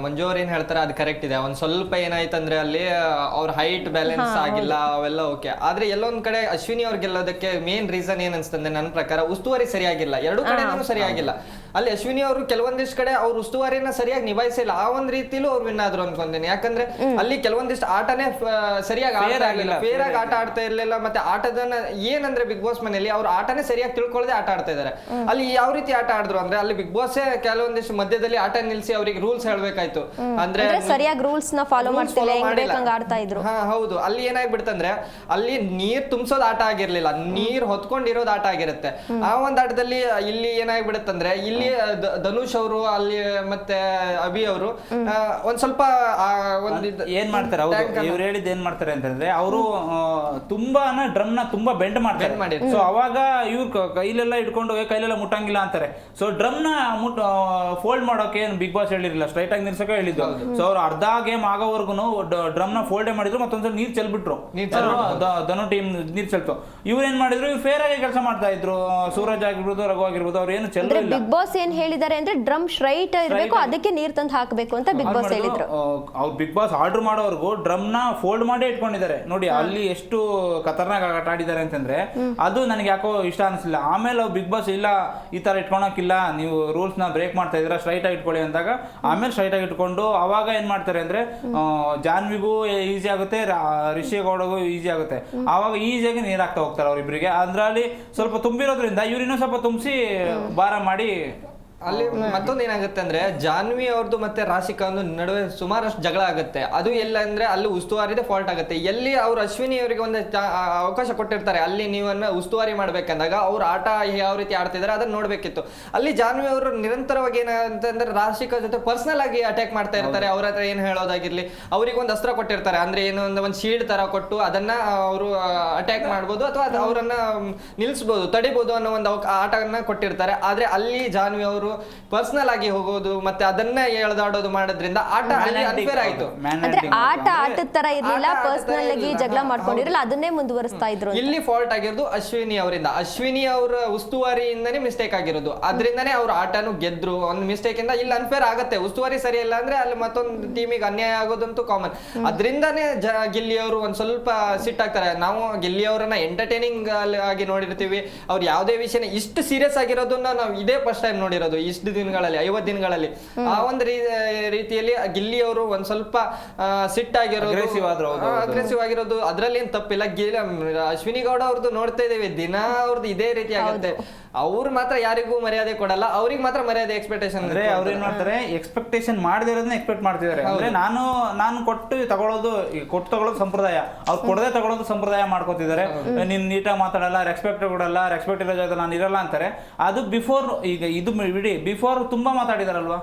ಮಂಜು ಅವ್ರ ಏನ್ ಹೇಳ್ತಾರೆ ಅದು ಕರೆಕ್ಟ್ ಇದೆ. ಒಂದ್ ಸ್ವಲ್ಪ ಏನಾಯ್ತಂದ್ರೆ ಅಲ್ಲಿ ಅವ್ರ ಹೈಟ್ ಬ್ಯಾಲೆನ್ಸ್ ಆಗಿಲ್ಲ ಅವೆಲ್ಲ ಓಕೆ ಆದ್ರೆ ಎಲ್ಲೊಂದ್ ಕಡೆ ಅಶ್ವಿನಿ ಅವ್ರ ಗೆಲ್ಲೋದಕ್ಕೆ ಮೇನ್ ರೀಸನ್ ಏನ್ ಅನ್ಸ್ತಂದ್ರೆ ನನ್ನ ಪ್ರಕಾರ ಉಸ್ತುವಾರಿ ಸರಿಯಾಗಿಲ್ಲ. ಎರಡು ಕಡೆನೂ ಸರಿಯಾಗಿಲ್ಲ. ಅಲ್ಲಿ ಅಶ್ವಿನಿ ಅವರು ಕೆಲವೊಂದಿಷ್ಟು ಕಡೆ ಅವ್ರ ಉಸ್ತುವಾರಿನ ಸರಿಯಾಗಿ ನಿಭಾಯಿಸಿಲ್ಲ. ಆ ಒಂದ್ ರೀತಿಲೂ ಅವ್ರು ವಿನ್ ಆದ್ರು ಅನ್ಕೊಂತೀನಿ. ಯಾಕಂದ್ರೆ ಅಲ್ಲಿ ಕೆಲವೊಂದಿಷ್ಟು ಆಟನೇ ಸರಿಯಾಗಿ ಆಟ ಆಡ್ತಾ ಆಗಿಲ್ಲ, ಫೇರ್ ಆಗಿ ಆಟ ಆಡ್ತಾ ಇರ್ಲಿಲ್ಲ. ಮತ್ತೆ ಆಟದನ್ನ ಏನಂದ್ರೆ ಬಿಗ್ ಬಾಸ್ ಮನೆಯಲ್ಲಿ ಅವ್ರ ಆಟನೇ ಸರಿಯಾಗಿ ತಿಳ್ಕೊಳ್ಳದೆ ಆಟ ಆಡ್ತಾ ಇದಾರೆ. ಅಲ್ಲಿ ಯಾವ ರೀತಿ ಆಟ ಆಡಿದ್ರು ಅಂದ್ರೆ ಅಲ್ಲಿ ಬಿಗ್ ಬಾಸ್ ಕೆಲವೊಂದಿಷ್ಟು ಮಧ್ಯದಲ್ಲಿ ಆಟ ನಿಲ್ಸಿ ಅವ್ರಿಗೆ ರೂಲ್ಸ್ ಹೇಳ್ಬೇಕಾಯ್ತು. ಅಂದ್ರೆ ಸರಿಯಾಗಿ ರೂಲ್ಸ್ನ ಫಾಲೋ. ಆಡ್ತಾ ಇದ್ರು. ಹಾ ಹೌದು. ಅಲ್ಲಿ ಏನಾಗ್ಬಿಡ್ತಂದ್ರೆ ಅಲ್ಲಿ ನೀರ್ ತುಂಬಿಸೋದ್ ಆಟ ಆಗಿರ್ಲಿಲ್ಲ. ನೀರ್ ಹೊತ್ಕೊಂಡಿರೋದ್ ಆಟ ಆಗಿರುತ್ತೆ. ಆ ಒಂದ್ ಆಟದಲ್ಲಿ ಇಲ್ಲಿ ಏನಾಗ್ಬಿಡುತ್ತಂದ್ರೆ ಇಲ್ಲಿ ದ- ಧನುಷ್ ಅವರು ಅಲ್ಲಿ ಮತ್ತೆ ಅಭಿ ಅವರು ಒಂದ್ ಸ್ವಲ್ಪ ಆ ಒಂದ್ ಇದ್- ಏನ್ ಮಾಡ್ತಾರೆ? ಅವ್ರು ಇವ್ರು ಹೇಳಿದ್ ಏನ್ ಮಾಡ್ತಾರೆ ಅಂತಂದ್ರೆ ಅವರು ತುಂಬಾನ ಡ್ರಮ್ನ ತುಂಬಾ ಬೆಂಡ್ ಮಾಡ್ತಾರೆ. ಸೊ ಅವಾಗ ಇವ್ರು ಕೈಲೆಲ್ಲ ಇಟ್ಕೊಂಡು ಹೋಗಿ ಕೈಲೆಲ್ಲ ಮುಟ್ಟಂಗಿಲ್ಲ ಅಂತಾರೆ. ಸೊ ಡ್ರಮ್ನ ಮುಟ್ ಫೋಲ್ಡ್ ಮಾಡೋಕೆ ಏನು ಬಿಗ್ ಬಾಸ್ ಹೇಳಿರಲಿಲ್ಲ. ಸ್ಟ್ರೈಟ್ ಆಗಿ ನಿಲ್ಸಕ್ಕೆ ಹೇಳಿದ್ದು. ಸೊ ಅವ್ರು ಅರ್ಧ ಗೇಮ್ ಆಗೋವರೆಗೂ ಡ್ರಮ್ನ ಫೋಲ್ಡೇ ಮಾಡಿದ್ರು ಮತ್ತೊಂದ್ಸಲ ನೀರ್ ಚೆಲ್ಬಿಟ್ರು. ಧನು ಟೀಮ್ ನೀರ್ ಚೆಲ್ತು. ಇವ್ರು ಏನ್ ಮಾಡಿದ್ರು? ಫೇರ್ ಆಗಿ ಕೆಲಸ ಮಾಡ್ತಾ ಇದ್ರು. ಸೂರಜ್ ಆಗಿರ್ಬೋದು ರಘು ಆಗಿರ್ಬೋದು ಅವ್ರು ಏನು ಚೆಲ್ಲ ಇಲ್ಲ ಬಿಗ್ ಬಾಸ್ ಏನ್ ಹೇಳಿದ್ದಾರೆ ಅಂದ್ರೆ ಡ್ರಮ್ ಸ್ಟ್ರೈಟ್ ಇರಬೇಕು ಅದಕ್ಕೆ ನೀರ್ ತಂದು ಹಾಕಬೇಕು ಅಂತ ಬಿಗ್ ಬಾಸ್ ಹೇಳಿದ್ರು. ಅವ್ರು ಬಿಗ್ ಬಾಸ್ ಆರ್ಡರ್ ಮಾಡೋವರೆಗೂ ಡ್ರಮ್ನ ಫೋಲ್ಡ್ ಮಾಡೇ ಇಟ್ಕೊಂಡಿದ್ದಾರೆ. ನೋಡಿ ಅಲ್ಲಿ ಎಷ್ಟು ಖತರ್ನಾಕ್ ಆಟ ಆಡಿದ್ದಾರೆ ಅಂತಂದ್ರೆ ಅದು ನನಗೆ ಯಾಕೋ ಇಷ್ಟ ಅನ್ಸಿಲ್ಲ. ಆಮೇಲೆ ಅವ್ರು ಬಿಗ್ ಬಾಸ್ ಇಲ್ಲ ಈ ತರ ಇಟ್ಕೊಳಕಿಲ್ಲ ನೀವು ರೂಲ್ಸ್ನ ಬ್ರೇಕ್ ಮಾಡ್ತಾ ಇದ್ರ ಸ್ಟ್ರೈಟ್ ಆಗಿ ಇಟ್ಕೊಳ್ಳಿ ಅಂದಾಗ ಆಮೇಲೆ ಸ್ಟ್ರೈಟ್ ಆಗಿ ಇಟ್ಕೊಂಡು ಅವಾಗ ಏನ್ ಮಾಡ್ತಾರೆ ಅಂದ್ರೆ ಜಾನ್ವಿಗೂ ಈಸಿ ಆಗುತ್ತೆ ರಾ- ರಿಷಿ ಗೌಡಗೂ ಈಸಿ ಆಗುತ್ತೆ. ಆವಾಗ ಈಸಿಯಾಗಿ ನೀರ್ ಹಾಕ್ತಾ ಹೋಗ್ತಾರೆ ಅವ್ರಿಬ್ರಿಗೆ. ಅದ್ರಲ್ಲಿ ಸ್ವಲ್ಪ ತುಂಬಿರೋದ್ರಿಂದ ಇವ್ರು ಇನ್ನೂ ಸ್ವಲ್ಪ ತುಂಬಿಸಿ ಭಾರ ಮಾಡಿ ಅಲ್ಲಿ ಮತ್ತೊಂದು ಏನಾಗುತ್ತೆ ಅಂದ್ರೆ ಜಾನ್ವಿ ಅವ್ರದ್ದು ಮತ್ತೆ ರಾಶಿಕಾ ನಡುವೆ ಸುಮಾರಷ್ಟು ಜಗಳ ಆಗುತ್ತೆ. ಅದು ಎಲ್ಲ ಅಂದ್ರೆ ಅಲ್ಲಿ ಉಸ್ತುವಾರಿದೆ ಫಾಲ್ಟ್ ಆಗುತ್ತೆ. ಎಲ್ಲಿ ಅವ್ರು ಅಶ್ವಿನಿ ಅವರಿಗೆ ಒಂದು ಅವಕಾಶ ಕೊಟ್ಟಿರ್ತಾರೆ ಅಲ್ಲಿ ನೀವನ್ನ ಉಸ್ತುವಾರಿ ಮಾಡ್ಬೇಕಂದಾಗ ಅವ್ರ ಆಟ ಯಾವ ರೀತಿ ಆಡ್ತಿದ್ದಾರೆ ಅದನ್ನ ನೋಡ್ಬೇಕಿತ್ತು. ಅಲ್ಲಿ ಜಾನ್ವಿ ಅವರು ನಿರಂತರವಾಗಿ ಏನಂತಂದ್ರೆ ರಾಶಿಕಾ ಜೊತೆ ಪರ್ಸನಲ್ ಆಗಿ ಅಟ್ಯಾಕ್ ಮಾಡ್ತಾ ಇರ್ತಾರೆ. ಅವ್ರ ಹತ್ರ ಏನ್ ಹೇಳೋದಾಗಿರ್ಲಿ ಅವ್ರಿಗೆ ಒಂದು ಅಸ್ತ್ರ ಕೊಟ್ಟಿರ್ತಾರೆ. ಅಂದ್ರೆ ಏನು ಒಂದು ಒಂದು ಶೀಲ್ಡ್ ತರ ಕೊಟ್ಟು ಅದನ್ನ ಅವರು ಅಟ್ಯಾಕ್ ಮಾಡ್ಬೋದು ಅಥವಾ ಅವರನ್ನ ನಿಲ್ಲಿಸ್ಬೋದು ತಡಿಬೋದು ಅನ್ನೋ ಒಂದು ಆಟವನ್ನ ಕೊಟ್ಟಿರ್ತಾರೆ. ಆದ್ರೆ ಅಲ್ಲಿ ಜಾನ್ವಿ ಅವರು ಪರ್ಸನಲ್ ಆಗಿ ಹೋಗೋದು ಮತ್ತೆ ಅದನ್ನೇ ಎಳ್ದಾಡೋದು ಮಾಡೋದ್ರಿಂದ ಆಟ ಅಲ್ಲಿ ಅನ್ಫೇರ್ ಆಯ್ತು. ಅಂದ್ರೆ ಆಟ ಆಟದ ತರ ಇರ್ಲಿಲ್ಲ ಪರ್ಸನಲ್ ಆಗಿ ಜಗಳ ಮಾಡ್ಕೊಂಡಿರಲ್ಲ ಅದನ್ನೇ ಮುಂದುವರಿಸ್ತಾ ಇದ್ರು ಇಲ್ಲಿ ಫಾಲ್ಟ್ ಆಗಿರೋದು ಅಶ್ವಿನಿ ಅವರಿಂದ. ಅಶ್ವಿನಿ ಅವರ ಉಸ್ತುವಾರಿಯಿಂದನೇ ಮಿಸ್ಟೇಕ್ ಆಗಿರೋದು. ಅದರಿಂದನೇ ಅವ್ರ ಆಟನು ಗೆದ್ರು. ಒಂದು ಮಿಸ್ಟೇಕ್ ಇಂದ ಇಲ್ಲಿ ಅನ್ಫೇರ್ ಆಗುತ್ತೆ. ಉಸ್ತುವಾರಿ ಸರಿ ಇಲ್ಲ ಅಂದ್ರೆ ಅಲ್ಲಿ ಮತ್ತೊಂದು ಟೀಮಿಗೆ ಅನ್ಯಾಯ ಆಗೋದಂತೂ ಕಾಮನ್ ಅದರಿಂದಾನೇ ಜ ಗಿಲ್ಲಿ ಅವರು ಒಂದ್ ಸ್ವಲ್ಪ ಸಿಟ್ಟಾಗ್ತಾರೆ ನಾವು ಗಿಲ್ಲಿ ಅವರನ್ನ ಎಂಟರ್ಟೈನಿಂಗ್ ಆಗಿ ನೋಡಿರ್ತೀವಿ. ಅವ್ರು ಯಾವುದೇ ವಿಷಯನ ಇಷ್ಟು ಸೀರಿಯಸ್ ಆಗಿರೋದನ್ನ ನಾವು ಇದೇ ಫಸ್ಟ್ ಟೈಮ್ ನೋಡಿರೋದು. ಇಷ್ಟು ದಿನಗಳಲ್ಲಿ ಐವತ್ತು ದಿನಗಳಲ್ಲಿ. ಆ ಒಂದು ರೀತಿಯಲ್ಲಿ ಗಿಲ್ಲಿ ಅವರು ಒಂದ್ ಸ್ವಲ್ಪ ಸಿಟ್ಟಾಗಿರೋದು. ಅಗ್ರೆಸಿವ್ ಆಗಿರೋದು ಅದ್ರಲ್ಲಿ ಏನ್ ತಪ್ಪಿಲ್ಲ. ಗಿಲ್ ಅಶ್ವಿನಿ ಗೌಡ ಅವ್ರದ್ದು ನೋಡ್ತಾ ಇದ್ದೇವೆ. ದಿನ ಅವ್ರದ್ದು ಇದೇ ರೀತಿ ಆಗುತ್ತೆ. ಅವ್ರು ಮಾತ್ರ ಯಾರಿಗೂ ಮರ್ಯಾದೆ ಕೊಡಲ್ಲ. ಅವ್ರಿಗೆ ಮಾತ್ರ ಮರ್ಯಾದೆ ಎಕ್ಸ್ಪೆಕ್ಟೇಷನ್ ಅಂದ್ರೆ ಅವ್ರು ಏನ್ ಮಾಡ್ತಾರೆ ಎಕ್ಸ್ಪೆಕ್ಟೇಷನ್ ಮಾಡದಿರೋದನ್ನ ಎಕ್ಸ್ಪೆಕ್ಟ್ ಮಾಡ್ತಿದ್ದಾರೆ. ಅಂದ್ರೆ ನಾನು ನಾನು ಕೊಟ್ಟು ತಗೊಳ್ಳೋದು ಕೊಟ್ಟು ತಗೊಳ್ಳೋದು ಸಂಪ್ರದಾಯ. ಅವ್ರು ಕೊಡದೆ ತಗೊಳ್ಳೋದು ಸಂಪ್ರದಾಯ ಮಾಡ್ಕೋತಿದ್ದಾರೆ. ನೀನ್ ನೀಟಾಗಿ ಮಾತಾಡಲ್ಲ ರೆಸ್ಪೆಕ್ಟ್ ಕೊಡಲ್ಲ ರೆಸ್ಪೆಕ್ಟ್ ಇರೋ ಜಾಗದಲ್ಲಿ ನಾನು ಇರಲ್ಲ ಅಂತಾರೆ. ಅದು ಬಿಫೋರ್ ಈಗ ಇದು ಬಿಡಿ ಬಿಫೋರ್ ತುಂಬಾ ಮಾತಾಡಿದಾರಲ್ವಾ?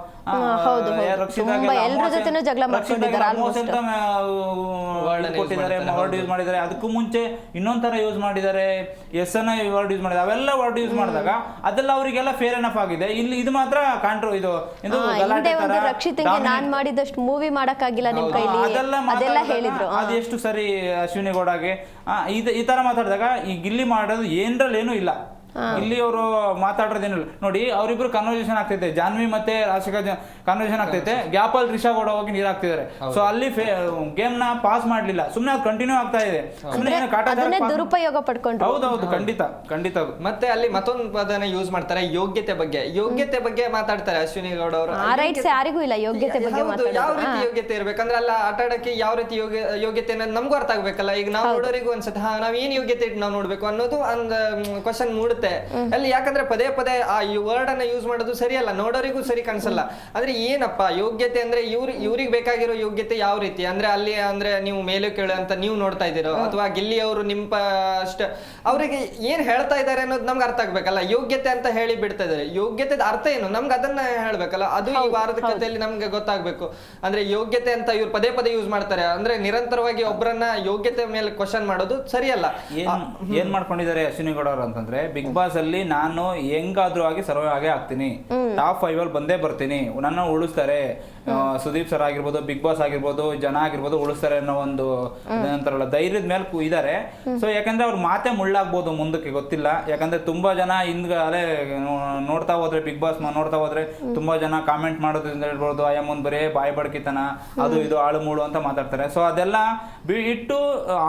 ವರ್ಡ್ ಯೂಸ್ ಮಾಡಿದ್ದಾರೆ. ಅದಕ್ಕೂ ಮುಂಚೆ ಇನ್ನೊಂದ್ ತರ ಯೂಸ್ ಮಾಡಿದ್ದಾರೆ. S N I word use ಮಾಡಿದ್ದಾರೆ ಅವೆಲ್ಲ ವರ್ಡ್ ಯೂಸ್ ಮಾಡಿದಾಗ ಅದೆಲ್ಲ ಅವರಿಗೆಲ್ಲ ಫೇರ್ ಎನಫ್ ಆಗಿದೆ. ಇಲ್ಲಿ ಇದು ಮಾತ್ರ ಕಾಂಟ್ರೋ ಇದು ಇದು ನಾನ್ ಮಾಡಿದಷ್ಟು ಮೂವಿ ಮಾಡಕ್ಕಾಗಿಲ್ಲ ನಿಮ್ ಕೈಲಿ. ಅದೆಲ್ಲ ಅದೆಲ್ಲ ಹೇಳಿದ್ರು. ಆ. ಅದು ಎಷ್ಟು ಸರಿ ಅಶ್ವಿನಿ ಗೌಡಗೆ. ಆ, ಇದು ಈ ತರ ಮಾತಾಡಿದಾಗ ಈ ಗಿಲ್ಲಿ ಮಾಡೋದು ಏನ್ರಲ್ಲಿ ಏನೂ ಇಲ್ಲ. ಇಲ್ಲಿ ಅವರು ಮಾತಾಡೋದೇನಿಲ್ಲ. ನೋಡಿ ಅವರಿಬ್ರು ಕನ್ವರ್ಸೇಷನ್ ಆಗ್ತೈತೆ. ಜಾನ್ವಿ ಮತ್ತೆ ರಾಶಿಕಾ ಕನ್ವರ್ಸೇಷನ್ ಆಗ್ತೈತೆ. ಗ್ಯಾಪ್ ಅಲ್ಲಿ ರಿಷಾ ಗೌಡ ಹೋಗಿ ನೀರ್ ಹಾಕ್ತಿದ್ದಾರೆ ಸೊ ಅಲ್ಲಿ ಗೇಮ್ನ ಪಾಸ್ ಮಾಡ್ಲಿಲ್ಲ. ಸುಮ್ನೆ ಅದು ಕಂಟಿನ್ಯೂ ಆಗ್ತಾ ಇದೆ. ಸುಮ್ನೆ ಏನೋ ಕಾಟ ಅದನ್ನೇ ದುರುಪಯೋಗ ಪಡ್ಕೊಂಡು ಹೌದೌದು ಖಂಡಿತ ಖಂಡಿತ ಮತ್ತೆ ಅಲ್ಲಿ ಮತ್ತೊಂದು ಪದನ ಯೂಸ್ ಮಾಡ್ತಾರೆ ಯೋಗ್ಯತೆ ಬಗ್ಗೆ. ಯೋಗ್ಯತೆ ಬಗ್ಗೆ ಮಾತಾಡ್ತಾರೆ ಅಶ್ವಿನಿ ಗೌಡ ಅವರು. ಆ ರೈಟ್ಸ್ ಯಾರಿಗೂ ಇಲ್ಲ ಯೋಗ್ಯತೆ ಬಗ್ಗೆ ಯಾವ ರೀತಿ ಯೋಗ್ಯತೆ ಇರ್ಬೇಕಂದ್ರೆ ಅಲ್ಲ ಆಟ ಆಡಕ್ಕೆ ಯಾವ ರೀತಿ ಯೋಗ್ಯ ಯೋಗ್ಯತೆ ಅನ್ನೋದು ನಮಗೂ ಅರ್ಥ ಆಗ್ಬೇಕಲ್ಲ. ಈಗ ನಾವು ನೋಡೋರಿಗೂ ಅನ್ಸುತ್ತೆ ಹಾ ನಾವ್ ಏನ್ ಯೋಗ್ಯತೆ ಇಟ್ಟು ನಾವು ನೋಡ್ಬೇಕು ಅನ್ನೋದು ಒಂದು ಕ್ವಶನ್ ಮೂಡುತ್ತೆ. ಅಲ್ಲಿ ಯಾಕಂದ್ರೆ ಪದೇ ಪದೇ ಆ ವರ್ಡ್ ಅನ್ನ ಯೂಸ್ ಮಾಡೋದು ಸರಿಯಲ್ಲ ನೋಡೋರಿಗೂ ಸರಿ ಕಾಣಿಸಲ್ಲ. ಅಂದ್ರೆ ಏನಪ್ಪ ಯೋಗ್ಯತೆ ಅಂದ್ರೆ ಇವ್ರ ಇವ್ರಿಗೆ ಬೇಕಾಗಿರೋ ಯೋಗ್ಯತೆ ಯಾವ ರೀತಿ? ಅಂದ್ರೆ ಅಲ್ಲಿ ಅಂದ್ರೆ ನೀವು ಮೇಲೆ ಕೇಳು ಅಂತ ನೀವು ನೋಡ್ತಾ ಇದ್ದೀರೋ? ಅಥವಾ ಗಿಲ್ಲಿ ಅವರು ನಿಮ್ ಪ- ಅಷ್ಟ. ಅವರಿಗೆ ಏನ್ ಹೇಳ್ತಾ ಇದ್ದಾರೆ ಅನ್ನೋದು ನಮ್ಗೆ ಅರ್ಥ ಆಗ್ಬೇಕಲ್ಲ. ಯೋಗ್ಯತೆ ಅಂತ ಹೇಳಿ ಬಿಡ್ತಾ ಇದ್ದಾರೆ. ಯೋಗ್ಯತೆ ಅರ್ಥ ಏನು? ನಮ್ಗೆ ಅದನ್ನ ಹೇಳ್ಬೇಕಲ್ಲ. ಅದು ಈ ವಾರದ ಕಥೆಯಲ್ಲಿ ನಮ್ಗೆ ಗೊತ್ತಾಗ್ಬೇಕು. ಅಂದ್ರೆ ಯೋಗ್ಯತೆ ಅಂತ ಇವ್ರು ಪದೇ ಪದೇ ಯೂಸ್ ಮಾಡ್ತಾರೆ. ಅಂದ್ರೆ ನಿರಂತರವಾಗಿ ಒಬ್ಬರನ್ನ ಯೋಗ್ಯತೆ ಮೇಲೆ ಕ್ವಶನ್ ಮಾಡೋದು ಸರಿಯಲ್ಲ. ಏನ್ ಏನ್ ಮಾಡ್ಕೊಂಡಿದ್ದಾರೆ ಅಶ್ವಿನಿ ಗೌಡ ಅವರು ಅಂತಂದ್ರೆ ಬಿಗ್ ಬಾಸ್ ಅಲ್ಲಿ ನಾನು ಹೆಂಗಾದ್ರೂ ಆಗಿ ಸರ್ವೇ ಆಗೇ ಆಗ್ತೀನಿ. ಟಾಪ್ ಫೈವ್ ಅಲ್ಲಿ ಬಂದೇ ಬರ್ತೀನಿ. ನನ್ನ ಉಳಿಸ್ತಾರೆ. ಸುದೀಪ್ ಸರ್ ಆಗಿರ್ಬೋದು ಬಿಗ್ ಬಾಸ್ ಆಗಿರ್ಬೋದು ಜನ ಆಗಿರ್ಬೋದು ಉಳಿಸ್ತಾರೆ ಅನ್ನೋ ಒಂದು ಏನಂತಾರಲ್ಲ ಧೈರ್ಯದ ಮೇಲೆ ಇದ್ದಾರೆ ಇದಾರೆ. ಸೊ ಯಾಕಂದ್ರೆ ಅವ್ರ ಮಾತೆ ಮುಳ್ಳಾಗ್ಬೋದು ಮುಂದಕ್ಕೆ ಗೊತ್ತಿಲ್ಲ. ಯಾಕಂದ್ರೆ ತುಂಬಾ ಜನ ಹಿಂದ್ಗಾಲೆ ನೋಡ್ತಾ ಹೋದ್ರೆ ಬಿಗ್ ಬಾಸ್ ನೋಡ್ತಾ ಹೋದ್ರೆ ತುಂಬಾ ಜನ ಕಾಮೆಂಟ್ ಮಾಡೋದ್ರಿಂದ ಹೇಳ್ಬೋದು ಅಯ್ಯ ಮುಂದ್ ಬರೇ ಬಾಯಿ ಬಡ್ಕಿತನ ಅದು ಇದು ಆಳು ಮೂಳು ಅಂತ ಮಾತಾಡ್ತಾರೆ. ಸೊ ಅದೆಲ್ಲ ಬಿ ಇಟ್ಟು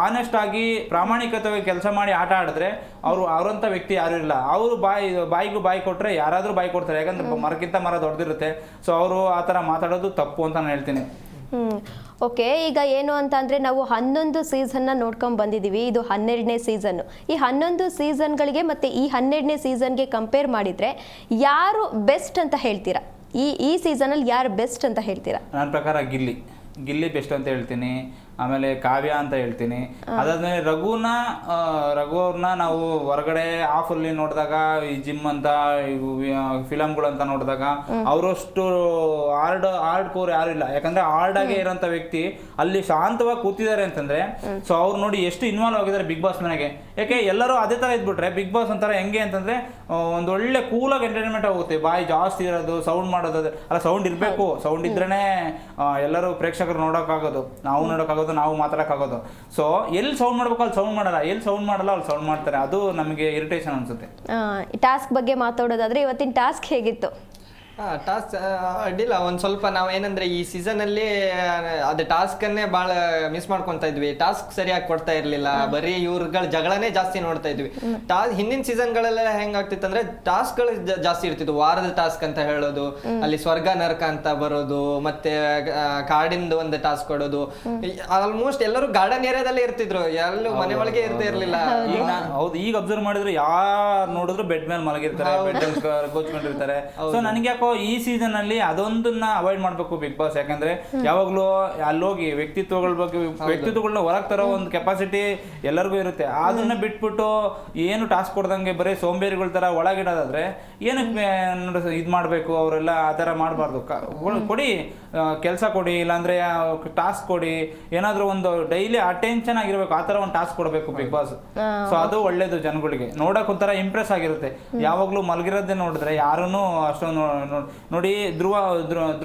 ಆನೆಸ್ಟ್ ಆಗಿ ಪ್ರಾಮಾಣಿಕತೆ ಕೆಲಸ ಮಾಡಿ ಆಟ ಆಡಿದ್ರೆ ಅವರು ಅವರಂತ ವ್ಯಕ್ತಿ ಯಾರು ಇಲ್ಲ. ಅವರು ಬಾಯಿ ಬಾಯಿಗೂ ಬಾಯಿ ಕೊಟ್ರೆ ಯಾರಾದರೂ ಬಾಯಿ ಕೊಡ್ತಾರೆ. ಯಾಕಂದ್ರೆ ಮರಕ್ಕಿಂತ ಮರ ದೊಡ್ಡದಿರುತ್ತೆ. ಸೊ ಅವರು ಆ ಥರ ಮಾತಾಡೋದು ತಪ್ಪು ಅಂತ ನಾನು ಹೇಳ್ತೀನಿ. ಓಕೆ ಈಗ ಏನು ಅಂತ ಅಂದರೆ ನಾವು ಹನ್ನೊಂದು ಸೀಸನ್ನ ನೋಡ್ಕೊಂಡು ಬಂದಿದ್ದೀವಿ. ಇದು ಹನ್ನೆರಡನೇ ಸೀಸನ್ ಈ ಹನ್ನೊಂದು ಸೀಸನ್ಗಳಿಗೆ ಮತ್ತೆ ಈ ಹನ್ನೆರಡನೇ ಸೀಸನ್ಗೆ ಕಂಪೇರ್ ಮಾಡಿದ್ರೆ ಯಾರು ಬೆಸ್ಟ್ ಅಂತ ಹೇಳ್ತೀರಾ? ಈ ಈ ಸೀಸನಲ್ಲಿ ಯಾರು ಬೆಸ್ಟ್ ಅಂತ ಹೇಳ್ತೀರಾ? ನನ್ನ ಪ್ರಕಾರ ಗಿಲ್ಲಿ. ಗಿಲ್ಲಿ ಬೆಸ್ಟ್ ಅಂತ ಹೇಳ್ತೀನಿ. ಆಮೇಲೆ ಕಾವ್ಯ ಅಂತ ಹೇಳ್ತೀನಿ. ಅದಾದ್ಮೇಲೆ ರಘುನ ರಘು ಅವ್ರನ್ನ ನಾವು ಹೊರಗಡೆ ಆಫಲ್ಲಿ ನೋಡಿದಾಗ ಈ ಜಿಮ್ ಅಂತ ಫಿಲಮ್ಗಳಂತ ನೋಡಿದಾಗ ಅವರಷ್ಟು ಹಾರ್ಡ್ ಹಾರ್ಡ್ ಕೋರ್ ಯಾರು ಇಲ್ಲ. ಯಾಕಂದ್ರೆ ಹಾರ್ಡ್ ಆಗಿ ಇರೋಂಥ ವ್ಯಕ್ತಿ ಅಲ್ಲಿ ಶಾಂತವಾಗಿ ಕೂತಿದ್ದಾರೆ ಅಂತಂದ್ರೆ ಸೊ ಅವ್ರು ನೋಡಿ ಎಷ್ಟು ಇನ್ವಾಲ್ವ್ ಆಗಿದ್ದಾರೆ ಬಿಗ್ ಬಾಸ್ ಮನೆಗೆ. ಯಾಕೆ ಎಲ್ಲರೂ ಅದೇ ಥರ ಇದ್ಬಿಟ್ರೆ ಬಿಗ್ ಬಾಸ್ ಒಂಥರ ಹೆಂಗೆ ಅಂತಂದ್ರೆ ಒಂದು ಒಳ್ಳೆ ಕೂಲಾಗಿ ಎಂಟರ್ಟೈನ್ಮೆಂಟ್ ಆಗುತ್ತೆ. ಬಾಯಿ ಜಾಸ್ತಿ ಇರೋದು ಸೌಂಡ್ ಮಾಡೋದು ಅದು- ಅಲ್ಲ ಸೌಂಡ್ ಇರಬೇಕು. ಸೌಂಡ್ ಇದ್ರೇ ಎಲ್ಲರೂ ಪ್ರೇಕ್ಷಕರು ನೋಡೋಕ್ಕಾಗೋದು. ನಾವು ನೋಡೋಕ್ಕಾಗೋದು ನಾವು ಮಾತಾಡೋಕ್ಕಾಗೋದು. ಸೊ ಎಲ್ಲಿ ಸೌಂಡ್ ಮಾಡ್ಬೇಕು ಅಲ್ಲಿ ಸೌಂಡ್ ಮಾಡಲ್ಲ. ಎಲ್ಲಿ ಸೌಂಡ್ ಮಾಡಲ್ಲ ಅಲ್ಲಿ ಸೌಂಡ್ ಮಾಡ್ತಾರೆ. ಅದು ನಮಗೆ ಇರಿಟೇಷನ್ ಅನಿಸುತ್ತೆ. ಟಾಸ್ಕ್ ಬಗ್ಗೆ ಮಾತಾಡೋದಾದ್ರೆ ಇವತ್ತಿನ ಟಾಸ್ಕ್ ಹೇಗಿತ್ತು? ಟಾಸ್ಕ್ ಅಡ್ಡಿಲ್ಲ ಒಂದು ಸ್ವಲ್ಪ ನಾವು ಏನಂದ್ರೆ ಈ ಸೀಸನ್ ಅಲ್ಲಿ ಆ, ಅದೇ ಟಾಸ್ಕ್ ಅನ್ನೇ ಬಹಳ ಮಿಸ್ ಮಾಡ್ಕೊಂತ ಇದ್ವಿ. ಟಾಸ್ಕ್ ಸರಿಯಾಗಿ ಕೊಡ್ತಾ ಇರ್ಲಿಲ್ಲ. ಬರೀ ಇವ್ರಗಳ ಜಗಳನೇ ಜಾಸ್ತಿ ನೋಡ್ತಾ ಇದ್ವಿ. ಟಾ ಹಿಂದಿನ ಸೀಸನ್ ಗಳೆಲ್ಲ ಹೆಂಗಾಗ್ತಿತ್ತಂದ್ರೆ ಟಾಸ್ಕ್ಗಳು ಜಾಸ್ತಿ ಇರ್ತಿತ್ತು ವಾರದ ಟಾಸ್ಕ್ ಅಂತ ಹೇಳೋದು ಅಲ್ಲಿ ಸ್ವರ್ಗ ನರಕ ಅಂತ ಬರೋದು ಮತ್ತೆ ಕಾಡಿಂದು ಒಂದು ಟಾಸ್ಕ್ ಕೊಡೋದು. ಆಲ್ಮೋಸ್ಟ್ ಎಲ್ಲರೂ ಗಾರ್ಡನ್ ಏರಿಯಾದಲ್ಲೇ ಇರ್ತಿದ್ರು. ಎಲ್ಲೂ ಮನೆ ಒಳಗೆ ಇರ್ತಾ ಇರ್ಲಿಲ್ಲ. ಹೌದು. ಈಗ ಅಬ್ಸರ್ವ್ ಮಾಡಿದ್ರೆ ಯಾರು ನೋಡಿದ್ರು ಬೆಡ್ ಮೇಲೆ ಮಲಗಿರ್ತಾರೆ ಬೆಡ್ ಗೋಚ್ಕೊಂಡಿರ್ತಾರೆ ಸೊ ನನಗೆ ಯಾಕೋ ಈ ಸೀಸನ್ ಅಲ್ಲಿ ಅದೊಂದನ್ನ ಅವಾಯ್ಡ್ ಮಾಡ್ಬೇಕು ಬಿಗ್ ಬಾಸ್ ಯಾಕಂದ್ರೆ ಯಾವಾಗ್ಲೂ ಅಲ್ಲೋಗಿ ವ್ಯಕ್ತಿತ್ವಗಳ ಬಗ್ಗೆ ವ್ಯಕ್ತಿತ್ವಗಳನ್ನ ಹೊರಗೆ ತರೋ ಒಂದು ಕೆಪಾಸಿಟಿ ಎಲ್ಲರಿಗೂ ಇರುತ್ತೆ. ಅದನ್ನ ಬಿಟ್ಬಿಟ್ಟು ಏನು ಟಾಸ್ಕ್ ಕೊಡ್ದಂಗೆ ಬರೀ ಸೋಂಬೇರಿಗಳ ತರ ಒಳಗಿಡೋದಾದ್ರೆ ಏನಕ್ಕೆ ಇದು ಮಾಡಬೇಕು ಅವರೆಲ್ಲ ಆ ಥರ ಮಾಡಬಾರ್ದು. ಕೊಡಿ. ಕೆಲಸ ಕೊಡಿ ಇಲ್ಲಾಂದ್ರೆ ಟಾಸ್ಕ್ ಕೊಡಿ ಏನಾದ್ರೂ ಒಂದು ಡೈಲಿ ಅಟೆನ್ಷನ್ ಆಗಿರ್ಬೇಕು ಆ ಥರ ಒಂದು ಟಾಸ್ಕ್ ಕೊಡಬೇಕು ಬಿಗ್ ಬಾಸ್ ಸೊ ಅದು ಒಳ್ಳೇದು ಜನಗಳಿಗೆ. ನೋಡಕ್ ಒಂಥರ ಇಂಪ್ರೆಸ್ ಆಗಿರುತ್ತೆ. ಯಾವಾಗ್ಲೂ ಮಲಗಿರೋದೇ ನೋಡಿದ್ರೆ ಯಾರನ್ನೂ ಅಷ್ಟೊಂದು ನೋಡಿ ಧ್ರುವ ಧ್ರುವ-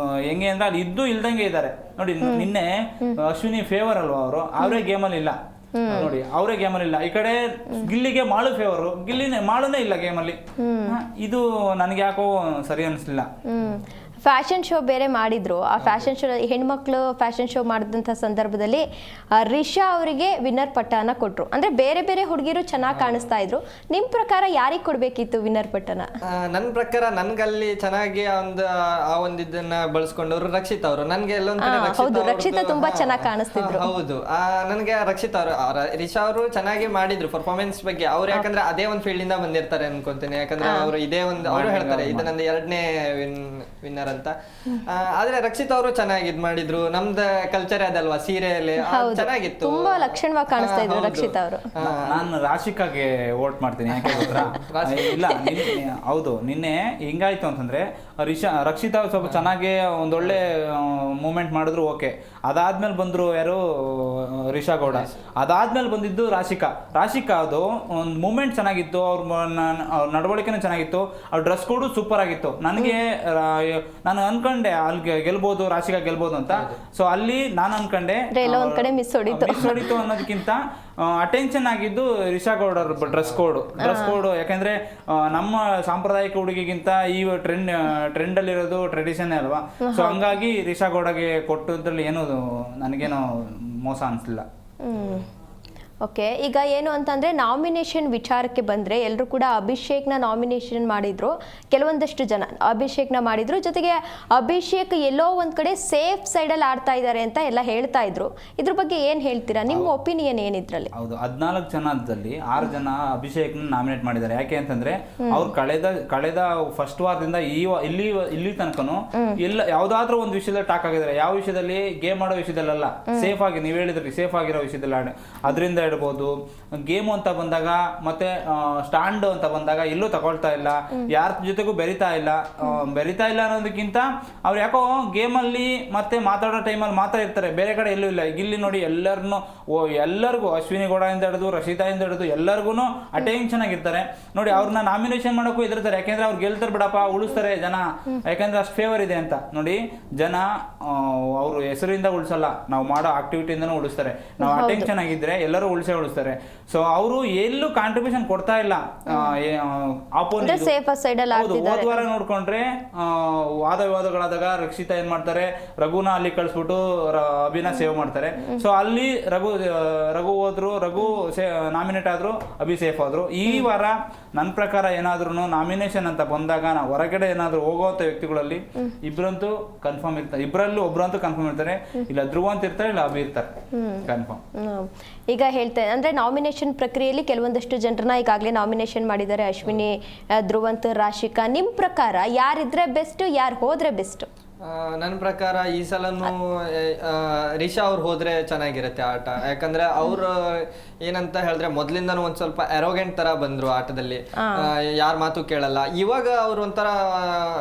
ಆ, ಹೆಂಗೆ ಅಂದ್ರೆ ಅಲ್ಲಿ ಇದ್ದು ಇಲ್ದಂಗೆ ಇದ್ದಾರೆ. ನೋಡಿ ನಿನ್ನೆ ಅಶ್ವಿನಿ ಫೇವರ್ ಅಲ್ವಾ ಅವರು? ಅವರೇ ಗೇಮಲ್ಲಿ ಇಲ್ಲ. ನೋಡಿ ಅವರೇ ಗೇಮಲ್ಲಿ ಇಲ್ಲ. ಈ ಕಡೆ ಗಿಲ್ಲಿಗೆ ಮಾಳು ಫೇವರ್ ಗಿಲ್ಲಿನೇ ಮಾಳುನೇ ಇಲ್ಲ ಗೇಮಲ್ಲಿ ಇದು ನನಗೆ ಯಾಕೋ ಸರಿ ಅನಿಸ್ಲಿಲ್ಲ. ಫ್ಯಾಷನ್ ಶೋ ಬೇರೆ ಮಾಡಿದ್ರು. ಆ ಫ್ಯಾಷನ್ ಶೋ ಹೆಣ್ಮಕ್ಳು ಫ್ಯಾಷನ್ ಶೋ ಮಾಡಿದಂಥ ಸಂದರ್ಭದಲ್ಲಿ ರಿಷಾ ಅವರಿಗೆ ವಿನ್ನರ್ ಪಟ್ಟನ ಕೊಟ್ರು. ಅಂದ್ರೆ ಬೇರೆ ಬೇರೆ ಹುಡುಗಿರು ಚೆನ್ನಾಗಿ ಕಾಣಿಸ್ತಾ ಇದ್ರು. ನಿಮ್ ಪ್ರಕಾರ ಯಾರಿಗೆ ಕೊಡ್ಬೇಕಿತ್ತು ವಿನ್ನರ್ ಪಟ್ಟನ? ನನ್ನ ನನ್ ಪ್ರಕಾರ ನನ್ಗಲ್ಲಿ ಚೆನ್ನಾಗಿ ಒಂದು ಆ ಒಂದು ಇದನ್ನ ಬಳಸ್ಕೊಂಡವ್ರು ರಕ್ಷಿತ್ ಅವರು. ನನಗೆ ಹೌದು, ರಕ್ಷಿತಾ ತುಂಬಾ ಚೆನ್ನಾಗಿ ಕಾಣಿಸ್ತಿದ್ರು. ಹೌದು. ಆ, ನನ್ಗೆ ರಕ್ಷಿತ್ ಅವರು ರಿಷಾ ಅವರು ಚೆನ್ನಾಗಿ ಮಾಡಿದ್ರು ಪರ್ಫಾರ್ಮೆನ್ಸ್ ಬಗ್ಗೆ. ಅವ್ರು ಯಾಕಂದ್ರೆ ಅದೇ ಒಂದು ಫೀಲ್ಡ್ ಇಂದ ಬಂದಿರ್ತಾರೆ ಅನ್ಕೊಂತೀನಿ. ಯಾಕಂದ್ರೆ ಅವರು ಇದೇ ಒಂದು ಅವರು ಹೇಳ್ತಾರೆ ಇದು ನಂದು ಎರಡನೇ ವಿನ್ನರ್ ಅಂತ. ಆ, ಆದ್ರೆ ರಕ್ಷಿತ್ ಅವರು ಚೆನ್ನಾಗಿ ಇದ್ ಮಾಡಿದ್ರು. ನಮ್ದ ಕಲ್ಚರ್ ಅದಲ್ವಾ ಸೀರೆಯಲ್ಲಿ? ಆ, ಹೌದು. ಚೆನ್ನಾಗಿತ್ತು. ತುಂಬಾ ಲಕ್ಷಣವಾಗಿ ಕಾಣಿಸ್ತಾ ಇದ್ರು ರಕ್ಷಿತಾ ಅವರು. ನಾನು ರಾಶಿಕಾಗೆ ವೋಟ್ ಮಾಡ್ತೀನಿ ಯಾಕೆ ಗೊತ್ತಾ? ಇಲ್ಲ ನಿನ್ನೆ ಹೌದು ನಿನ್ನೆ ಹಿಂಗಾಯ್ತು ಅಂತಂದ್ರೆ ರಿಷಾ ರಕ್ಷಿತಾ ಸ್ವಲ್ಪ ಚೆನ್ನಾಗಿ ಒಂದೊಳ್ಳೆ ಮೂಮೆಂಟ್ ಮಾಡಿದ್ರು ಓಕೆ ಅದಾದ್ಮೇಲೆ ಬಂದ್ರು ಯಾರು ರಿಷಾ ಗೌಡ. ಅದಾದ್ಮೇಲೆ ಬಂದಿದ್ದು ರಾಶಿಕಾ. ರಾಶಿಕಾ ಅದು ಒಂದು ಮೂಮೆಂಟ್ ಚೆನ್ನಾಗಿತ್ತು ಅವ್ರ ಅವ್ರ ನಡವಳಿಕೆನೂ ಚೆನ್ನಾಗಿತ್ತು ಅವ್ರ ಡ್ರೆಸ್ ಕೋಡು ಸೂಪರ್ ಆಗಿತ್ತು. ನನಗೆ ನಾನು ಅನ್ಕೊಂಡೆ ಅಲ್ಲಿ ಗೆಲ್ಬೋದು ರಾಶಿಕಾ ಗೆಲ್ಬೋದು ಅಂತ. ಸೊ ಅಲ್ಲಿ ನಾನು ಅನ್ಕೊಂಡೆ. ಮಿಸ್ ಹೊಡಿತು. ಅನ್ನೋದಕ್ಕಿಂತ ಅಟೆನ್ಷನ್ ಆಗಿದ್ದು Risha Gowda dress code dress code ಯಾಕಂದ್ರೆ ನಮ್ಮ ಸಾಂಪ್ರದಾಯಿಕ ಉಡುಗೆಗಿಂತ ಈ ಟ್ರೆಂಡ್ ಟ್ರೆಂಡ್ ಅಲ್ಲಿರೋದು ಟ್ರೆಡಿಷನ್ ಅಲ್ವಾ? ಸೊ ಹಂಗಾಗಿ ರಿಷಾ ಗೌಡಗೆ ಕೊಟ್ಟದ್ರಲ್ಲಿ ಏನೋ ನನಗೇನು ಮೋಸ ಅನ್ಸಲಿಲ್ಲ ಓಕೆ ಈಗ ಏನು ಅಂತಂದ್ರೆ ನಾಮಿನೇಷನ್ ವಿಚಾರಕ್ಕೆ ಬಂದ್ರೆ ಎಲ್ಲರೂ ಕೂಡ ಅಭಿಷೇಕ್ನ ನಾಮಿನೇಷನ್ ಮಾಡಿದ್ರು. ಕೆಲವೊಂದಷ್ಟು ಜನ ಅಭಿಷೇಕ್ನ ಮಾಡಿದ್ರು. ಜೊತೆಗೆ ಅಭಿಷೇಕ್ ಎಲ್ಲೋ ಒಂದು ಕಡೆ ಸೇಫ್ ಸೈಡಲ್ಲಿ ಆಡ್ತಾ ಇದ್ದಾರೆ ಅಂತ ಎಲ್ಲ ಹೇಳ್ತಾ ಇದ್ರು. ಇದ್ರ ಬಗ್ಗೆ ಏನು ಹೇಳ್ತೀರಾ? ನಿಮ್ಮ ಒಪಿನಿಯನ್ ಏನಿದ್ರಲ್ಲಿ ಹೌದು ಹದಿನಾಲ್ಕು ಜನದಲ್ಲಿ ಆರು ಜನ ಅಭಿಷೇಕ್ನ ನಾಮಿನೇಟ್ ಮಾಡಿದ್ದಾರೆ. ಯಾಕೆ ಅಂತಂದ್ರೆ ಅವ್ರು ಕಳೆದ ಕಳೆದ ಫಸ್ಟ್ ವಾರದಿಂದ ಈ ಇಲ್ಲಿ ಇಲ್ಲಿ ತನಕನು ಎಲ್ಲ ಯಾವ್ದಾದ್ರೂ ಒಂದು ವಿಷಯದಲ್ಲಿ ಟಾಕ್ ಆಗಿದ್ದಾರೆ. ಯಾವ ವಿಷಯದಲ್ಲಿ? ಗೇಮ್ ಆಡೋ ವಿಷಯದಲ್ಲ ಸೇಫ್ ಆಗಿ ನೀವು ಹೇಳಿದ್ರಿ ಸೇಫ್ ಆಗಿರೋ ವಿಷಯದಲ್ಲಿ ಅದರಿಂದ ಇಡ್ಬೋದು ಗೇಮ್ ಅಂತ ಬಂದಾಗ ಮತ್ತೆ ಸ್ಟಾಂಡ್ ಅಂತ ಬಂದಾಗ ಎಲ್ಲೂ ತಗೊಳ್ತಾ ಇಲ್ಲ. ಯಾರ ಜೊತೆಗೂ ಬೆರಿತಾ ಇಲ್ಲ. ಬೆರಿತಾ ಇಲ್ಲ ಅನ್ನೋದಕ್ಕಿಂತ ಅವ್ರು ಯಾಕೋ ಗೇಮಲ್ಲಿ ಮತ್ತೆ ಮಾತಾಡೋ ಟೈಮಲ್ಲಿ ಮಾತ್ರ ಇರ್ತಾರೆ. ಬೇರೆ ಕಡೆ ಎಲ್ಲೂ ಇಲ್ಲ. ಇಲ್ಲಿ ನೋಡಿ ಎಲ್ಲರನ್ನು ಓ ಎಲ್ಲರಿಗೂ ಅಶ್ವಿನಿ ಗೌಡದಿಂದ ಹಿಡಿದು ಇಂದ ಹಿಡಿದು ಎಲ್ಲರಿಗೂ ಅಟೆನ್ಷನ್ ಆಗಿರ್ತಾರೆ. ನೋಡಿ ಅವ್ರನ್ನ ನಾಮಿನೇಷನ್ ಮಾಡೋಕ್ಕೂ ಎದುರ್ತಾರೆ ಯಾಕೆಂದ್ರೆ ಅವ್ರು ಗೆಲ್ತಾರೆ ಬಿಡಪ್ಪ ಉಳಿಸ್ತಾರೆ ಜನ. ಯಾಕೆಂದ್ರೆ ಅಷ್ಟು ಫೇವರ್ ಇದೆ ಅಂತ. ನೋಡಿ ಜನ ಅವರು ಹೆಸರಿಂದ ಉಳಿಸಲ್ಲ. ನಾವು ಮಾಡೋ ಆಕ್ಟಿವಿಟಿಯಿಂದನೂ ಉಳಿಸ್ತಾರೆ. ನಾವು ಅಟೆನ್ಷನ್ ಆಗಿದ್ರೆ ಎಲ್ಲರೂ ಉಳಿಸೇ ಉಳಿಸ್ತಾರೆ. ಸೊ ಅವರು ಎಲ್ಲೂ ಕಾಂಟ್ರಿಬ್ಯೂಷನ್ ಕೊಡ್ತಾ ಇಲ್ಲ. ಹೌದು ವಾರ ನೋಡ್ಕೊಂಡ್ರೆ ವಾದ ವಿವಾದಗಳಾದಾಗ ರಕ್ಷಿತಾ ಏನ್ ಮಾಡ್ತಾರೆ ರಘುನ ಅಲ್ಲಿ ಕಳಿಸ್ಬಿಟ್ಟು ಅಭಿನ ಸೇವ್ ಮಾಡ್ತಾರೆ. ಸೊ ಅಲ್ಲಿ ರಘು ರಘು ಹೋದ್ರು ರಘು ನಾಮಿನೇಟ್ ಆದ್ರು ಅಭಿ ಸೇಫ್ ಆದ್ರು. ಈ ವಾರ ನನ್ನ ಪ್ರಕಾರ ಏನಾದ್ರೂ ನಾಮಿನೇಷನ್ ಅಂತ ಬಂದಾಗ ನಾವು ಹೊರಗಡೆ ಏನಾದ್ರು ಹೋಗುವಂತ ವ್ಯಕ್ತಿಗಳಲ್ಲಿ ಇಬ್ರಂತೂ ಕನ್ಫರ್ಮ್ ಇರ್ತಾರೆ. ಇಬ್ಬರಲ್ಲೂ ಒಬ್ರಂತೂ ಕನ್ಫರ್ಮ್ ಇರ್ತಾರೆ. ಇಲ್ಲ ಧ್ರುವ ಅಂತ ಇರ್ತಾರೆ ಇಲ್ಲ ಅಭಿ ಇರ್ತಾರೆ. ಕನ್ಫರ್ಮ್. ಈಗ ಹೇಳ್ತೇನೆ ಅಂದ್ರೆ ನಾಮಿನೇಷನ್ ಪ್ರಕ್ರಿಯೆಯಲ್ಲಿ ಕೆಲವೊಂದಷ್ಟು ಜನರನ್ನ ಈಗಾಗಲೇ ನಾಮಿನೇಷನ್ ಮಾಡಿದ್ದಾರೆ. ಅಶ್ವಿನಿ ಧ್ರುವಂತ್, ರಾಶಿಕಾ ನಿಮ್ಮ ಪ್ರಕಾರ ಯಾರಿದ್ರೆ ಬೆಸ್ಟ್ ಯಾರು ಹೋದರೆ ಬೆಸ್ಟ್ ನನ್ನ ಪ್ರಕಾರ ಈ ಸಲನು ರಿಷಾ ಅವ್ರು ಹೋದ್ರೆ ಚೆನ್ನಾಗಿರುತ್ತೆ ಆಟ. ಯಾಕಂದ್ರೆ ಅವ್ರು ಏನಂತ ಹೇಳಿದ್ರೆ ಮೊದ್ಲಿಂದನೂ ಒಂದ್ ಸ್ವಲ್ಪ ಅರೋಗೆಂಟ್ ತರ ಬಂದ್ರು ಆಟದಲ್ಲಿ. ಯಾರ ಮಾತು ಕೇಳಲ್ಲ. ಇವಾಗ ಅವ್ರು ಒಂಥರ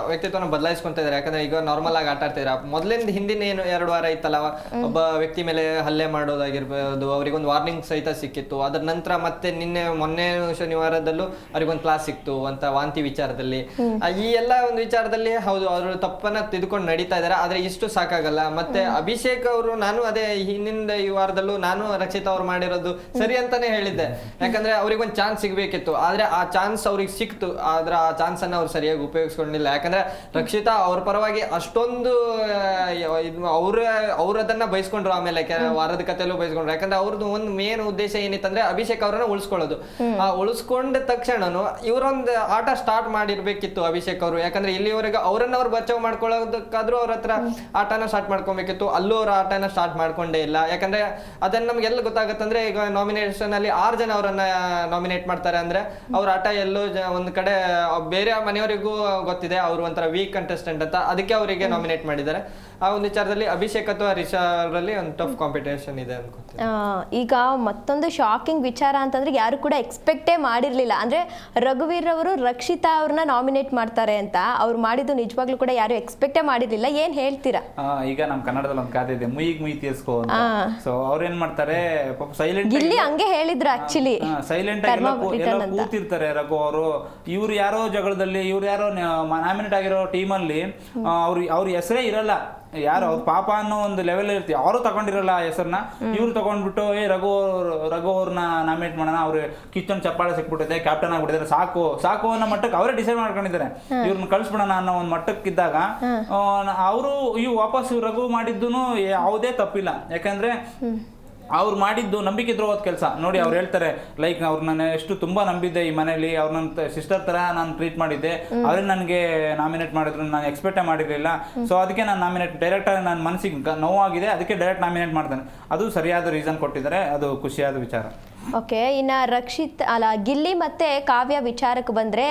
ವ್ಯಕ್ತಿತ್ವನ ಬದಲಾಯಿಸ್ಕೊಂತ ಇದಾರೆ. ಯಾಕಂದ್ರೆ ಈಗ ನಾರ್ಮಲ್ ಆಗಿ ಆಟ ಆಡ್ತಿದಾರೆ. ಮೊದ್ಲಿಂದ ಹಿಂದಿನ ಏನು ಎರಡು ವಾರ ಇತ್ತಲ್ಲ ಒಬ್ಬ ವ್ಯಕ್ತಿ ಮೇಲೆ ಹಲ್ಲೆ ಮಾಡೋದಾಗಿರ್ಬೋದು ಅವ್ರಿಗೊಂದು ವಾರ್ನಿಂಗ್ ಸಹಿತ ಸಿಕ್ಕಿತ್ತು. ಅದ್ರ ನಂತರ ಮತ್ತೆ ನಿನ್ನೆ ಮೊನ್ನೆ ಶನಿವಾರದಲ್ಲೂ ಅವ್ರಿಗೊಂದು ಕ್ಲಾಸ್ ಸಿಕ್ತು ಅಂತ ವಾಂತಿ ವಿಚಾರದಲ್ಲಿ. ಈ ಎಲ್ಲ ಒಂದು ವಿಚಾರದಲ್ಲಿ ಹೌದು ಅವರು ತಪ್ಪನ್ನ ತಿದ್ಕೊಂಡು ನಡೀತಾ ಇದಾರೆ ಆದ್ರೆ ಇಷ್ಟು ಸಾಕಾಗಲ್ಲ. ಮತ್ತೆ ಅಭಿಷೇಕ್ ಅವರು ನಾನು ಅದೇ ಹಿಂದಿನ ಈ ವಾರದಲ್ಲೂ ನಾನು ರಕ್ಷಿತ್ ಅವ್ರು ಮಾಡಿರೋದು ಸರಿ ಅಂತಾನೆ ಹೇಳಿದ್ದೆ. ಯಾಕಂದ್ರೆ ಅವ್ರಿಗೊಂದು ಚಾನ್ಸ್ ಸಿಗ್ಬೇಕಿತ್ತು. ಆದ್ರೆ ಆ ಚಾನ್ಸ್ ಅವ್ರಿಗೆ ಸಿಕ್ತು. ಆದ್ರೆ ಆ ಚಾನ್ಸ್ ಅನ್ನ ಅವ್ರು ಸರಿಯಾಗಿ ಉಪಯೋಗಿಸ್ಕೊಂಡಿಲ್ಲ. ಯಾಕಂದ್ರೆ ರಕ್ಷಿತಾ ಅವ್ರ ಪರವಾಗಿ ಅಷ್ಟೊಂದು ಅವ್ರ ಅವ್ರ ಅದನ್ನ ಬಯಸ್ಕೊಂಡ್ರು ಆಮೇಲೆ ವಾರದ ಕಥೆಯಲ್ಲೂ ಬಯಸ್ಕೊಂಡ್ರು. ಯಾಕಂದ್ರೆ ಅವ್ರದ್ದು ಒಂದು ಮೇನ್ ಉದ್ದೇಶ ಏನಿತ್ತಂದ್ರೆ ಅಭಿಷೇಕ್ ಅವರನ್ನ ಉಳಿಸ್ಕೊಳ್ಳೋದು. ಆ ಉಳಿಸ್ಕೊಂಡ ತಕ್ಷಣನು ಇವರೊಂದು ಆಟ ಸ್ಟಾರ್ಟ್ ಮಾಡಿರ್ಬೇಕಿತ್ತು ಅಭಿಷೇಕ್ ಅವರು. ಯಾಕಂದ್ರೆ ಇಲ್ಲಿವರೆಗೆ ಅವರನ್ನ ಅವ್ರು ಬಚಾವ್ ಮಾಡ್ಕೊಳ್ಳೋದಕ್ಕಾದ್ರೂ ಅವ್ರ ಹತ್ರ ಆಟನ ಸ್ಟಾರ್ಟ್ ಮಾಡ್ಕೊಬೇಕಿತ್ತು. ಅಲ್ಲೂ ಅವ್ರ ಆಟನ ಸ್ಟಾರ್ಟ್ ಮಾಡ್ಕೊಂಡೇ ಇಲ್ಲ. ಯಾಕಂದ್ರೆ ಅದನ್ನ ನಮ್ಗೆಲ್ಲ ಗೊತ್ತಾಗತ್ತಂದ್ರೆ ಈಗ ನಾಮಿನೇಷನ್ ಅಲ್ಲಿ ಆರು ಜನ ಅವರನ್ನ ನಾಮಿನೇಟ್ ಮಾಡ್ತಾರೆ ಅಂದ್ರೆ ಅವ್ರ ಆಟ ಎಲ್ಲೋ ಒಂದ್ ಕಡೆ ಬೇರೆ ಮನೆಯವರಿಗೂ ಗೊತ್ತಿದೆ ಅವ್ರು ಒಂಥರ ವೀಕ್ ಕಂಟೆಸ್ಟೆಂಟ್ ಅಂತ. ಅದಕ್ಕೆ ಅವರಿಗೆ ನಾಮಿನೇಟ್ ಮಾಡಿದ್ದಾರೆ. ಆ ಒಂದು ವಿಚಾರದಲ್ಲಿ ಅಭಿಷೇಕ್ ಅಥವಾ ರಿಷಾ ಅವರಲ್ಲಿ ಒಂದು ಟಫ್ ಕಾಂಪಿಟೇಷನ್ ಇದೆ ಅನ್ಕೋತೀನಿ. ಈಗ ಮತ್ತೊಂದು ಶಾಕಿಂಗ್ ವಿಚಾರ ಅಂತಂದ್ರೆ ಯಾರು ಕೂಡ ಎಕ್ಸ್ಪೆಕ್ಟೇ ಮಾಡಿರ್ಲಿಲ್ಲ. ಅಂದ್ರೆ ರಘುವೀರ್ ಅವರು ರಕ್ಷಿತಾ ಅವ್ರನ್ನ ನಾಮಿನೇಟ್ ಮಾಡ್ತಾರೆ ಅಂತ. ಅವ್ರು ಮಾಡಿದ್ದು ನಿಜವಾಗ್ಲೂ ಕೂಡ ಯಾರು ಎಕ್ಸ್ಪೆಕ್ಟೇ ಮಾಡಿರ್ಲಿಲ್ಲ. ಏನ್ ಹೇಳ್ತೀರಾ? ಈಗ ನಮ್ ಕನ್ನಡದಲ್ಲಿ ಒಂದು ಗಾದೆ ಇದೆ ಮುಯಿಗ್ ಮುಯಿ ತೀರ್ಸ್ಕೋ ಅಂತ. ಸೊ ಅವ್ರೇನ್ ಮಾಡ್ತಾರೆ ಪಾಪ ಸೈಲೆಂಟ್ ಇಲ್ಲಿ ಹಂಗೆ ಹೇಳಿದ್ರು ಆಕ್ಚುಲಿ ಸೈಲೆಂಟ್. ಕೂತಿರ್ತಾರೆ ರಘು ಅವರು. ಇವ್ರು ಯಾರೋ ಜಗಳದಲ್ಲಿ ಇವ್ರು ಯಾರೋ ನಾಮಿನೇಟ್ ಆಗಿರೋ ಟೀಮಲ್ಲಿ ಅವ್ರ ಅವ್ರ ಹೆಸರೇ ಇರಲ್ಲ. ಯಾರು ಅವ್ರ ಪಾಪ ಅನ್ನೋ ಒಂದು ಲೆವೆಲ್ ಇರ್ತಿ ಅವರು ತಗೊಂಡಿರಲ್ಲ ಹೆಸರನ್ನ ಇವ್ರು ತಗೊಂಡ್ಬಿಟ್ಟು ಏ ರಘು ಅವ್ರು- ರಘು ಅವ್ರನ್ನ ನಾಮಿನೇಟ್ ಮಾಡೋಣ. ಅವ್ರು ಕಿಚನ್ ಚಪ್ಪಾಳೆ ಸಿಕ್ಬಿಟ್ಟಿದೆ ಕ್ಯಾಪ್ಟನ್ ಆಗ್ಬಿಟ್ಟಿದ್ದಾರೆ. ಸಾಕು ಸಾಕು ಅನ್ನೋ ಮಟ್ಟಕ್ಕೆ ಅವರೇ ಡಿಸೈಡ್ ಮಾಡ್ಕೊಂಡಿದ್ದಾರೆ. ಇವ್ರನ್ನ ಕಳ್ಸ್ಬಿಡೋಣ ಅನ್ನೋ ಒಂದು ಮಟ್ಟಕ್ಕಿದ್ದಾಗ ಅವರು ಇವು ವಾಪಸ್ ರಘು ಮಾಡಿದ್ದು ಯಾವುದೇ ತಪ್ಪಿಲ್ಲ. ಯಾಕಂದ್ರೆ ಅವ್ರು ಮಾಡಿದ್ದು ನಂಬಿಕೆ ದ್ರೋಹದ ಕೆಲಸ. ನೋಡಿ ಅವ್ರು ಹೇಳ್ತಾರೆ ಲೈಕ್ ಅವ್ರು ನಾನು ಎಷ್ಟು ತುಂಬಾ ನಂಬಿದ್ದೆ ಈ ಮನೇಲಿ ಅವ್ರ ನನ್ನ ಸಿಸ್ಟರ್ ತರ ನಾನು ಟ್ರೀಟ್ ಮಾಡಿದ್ದೆ. ಅವ್ರೇ ನನಗೆ ನಾಮಿನೇಟ್ ಮಾಡಿದ್ರು ನಾನು ಎಕ್ಸ್ಪೆಕ್ಟೇ ಮಾಡಿರಲಿಲ್ಲ. ಸೊ ಅದಕ್ಕೆ ನಾನು ನಾಮಿನೇಟ್ ಡೈರೆಕ್ಟ್ ಆಗಿ ನನ್ನ ಮನಸ್ಸಿಗೆ ನೋವಾಗಿದೆ ಅದಕ್ಕೆ ಡೈರೆಕ್ಟ್ ನಾಮಿನೇಟ್ ಮಾಡ್ತಾನೆ. ಅದು ಸರಿಯಾದ ರೀಸನ್ ಕೊಟ್ಟಿದ್ದಾರೆ ಅದು ಖುಷಿಯಾದ ವಿಚಾರ. ಓಕೆ ಇನ್ನು ರಕ್ಷಿತ್ ಅಲ್ಲ ಗಿಲ್ಲಿ ಮತ್ತೆ ಕಾವ್ಯ ವಿಚಾರಕ್ಕೆ ಬಂದರೆ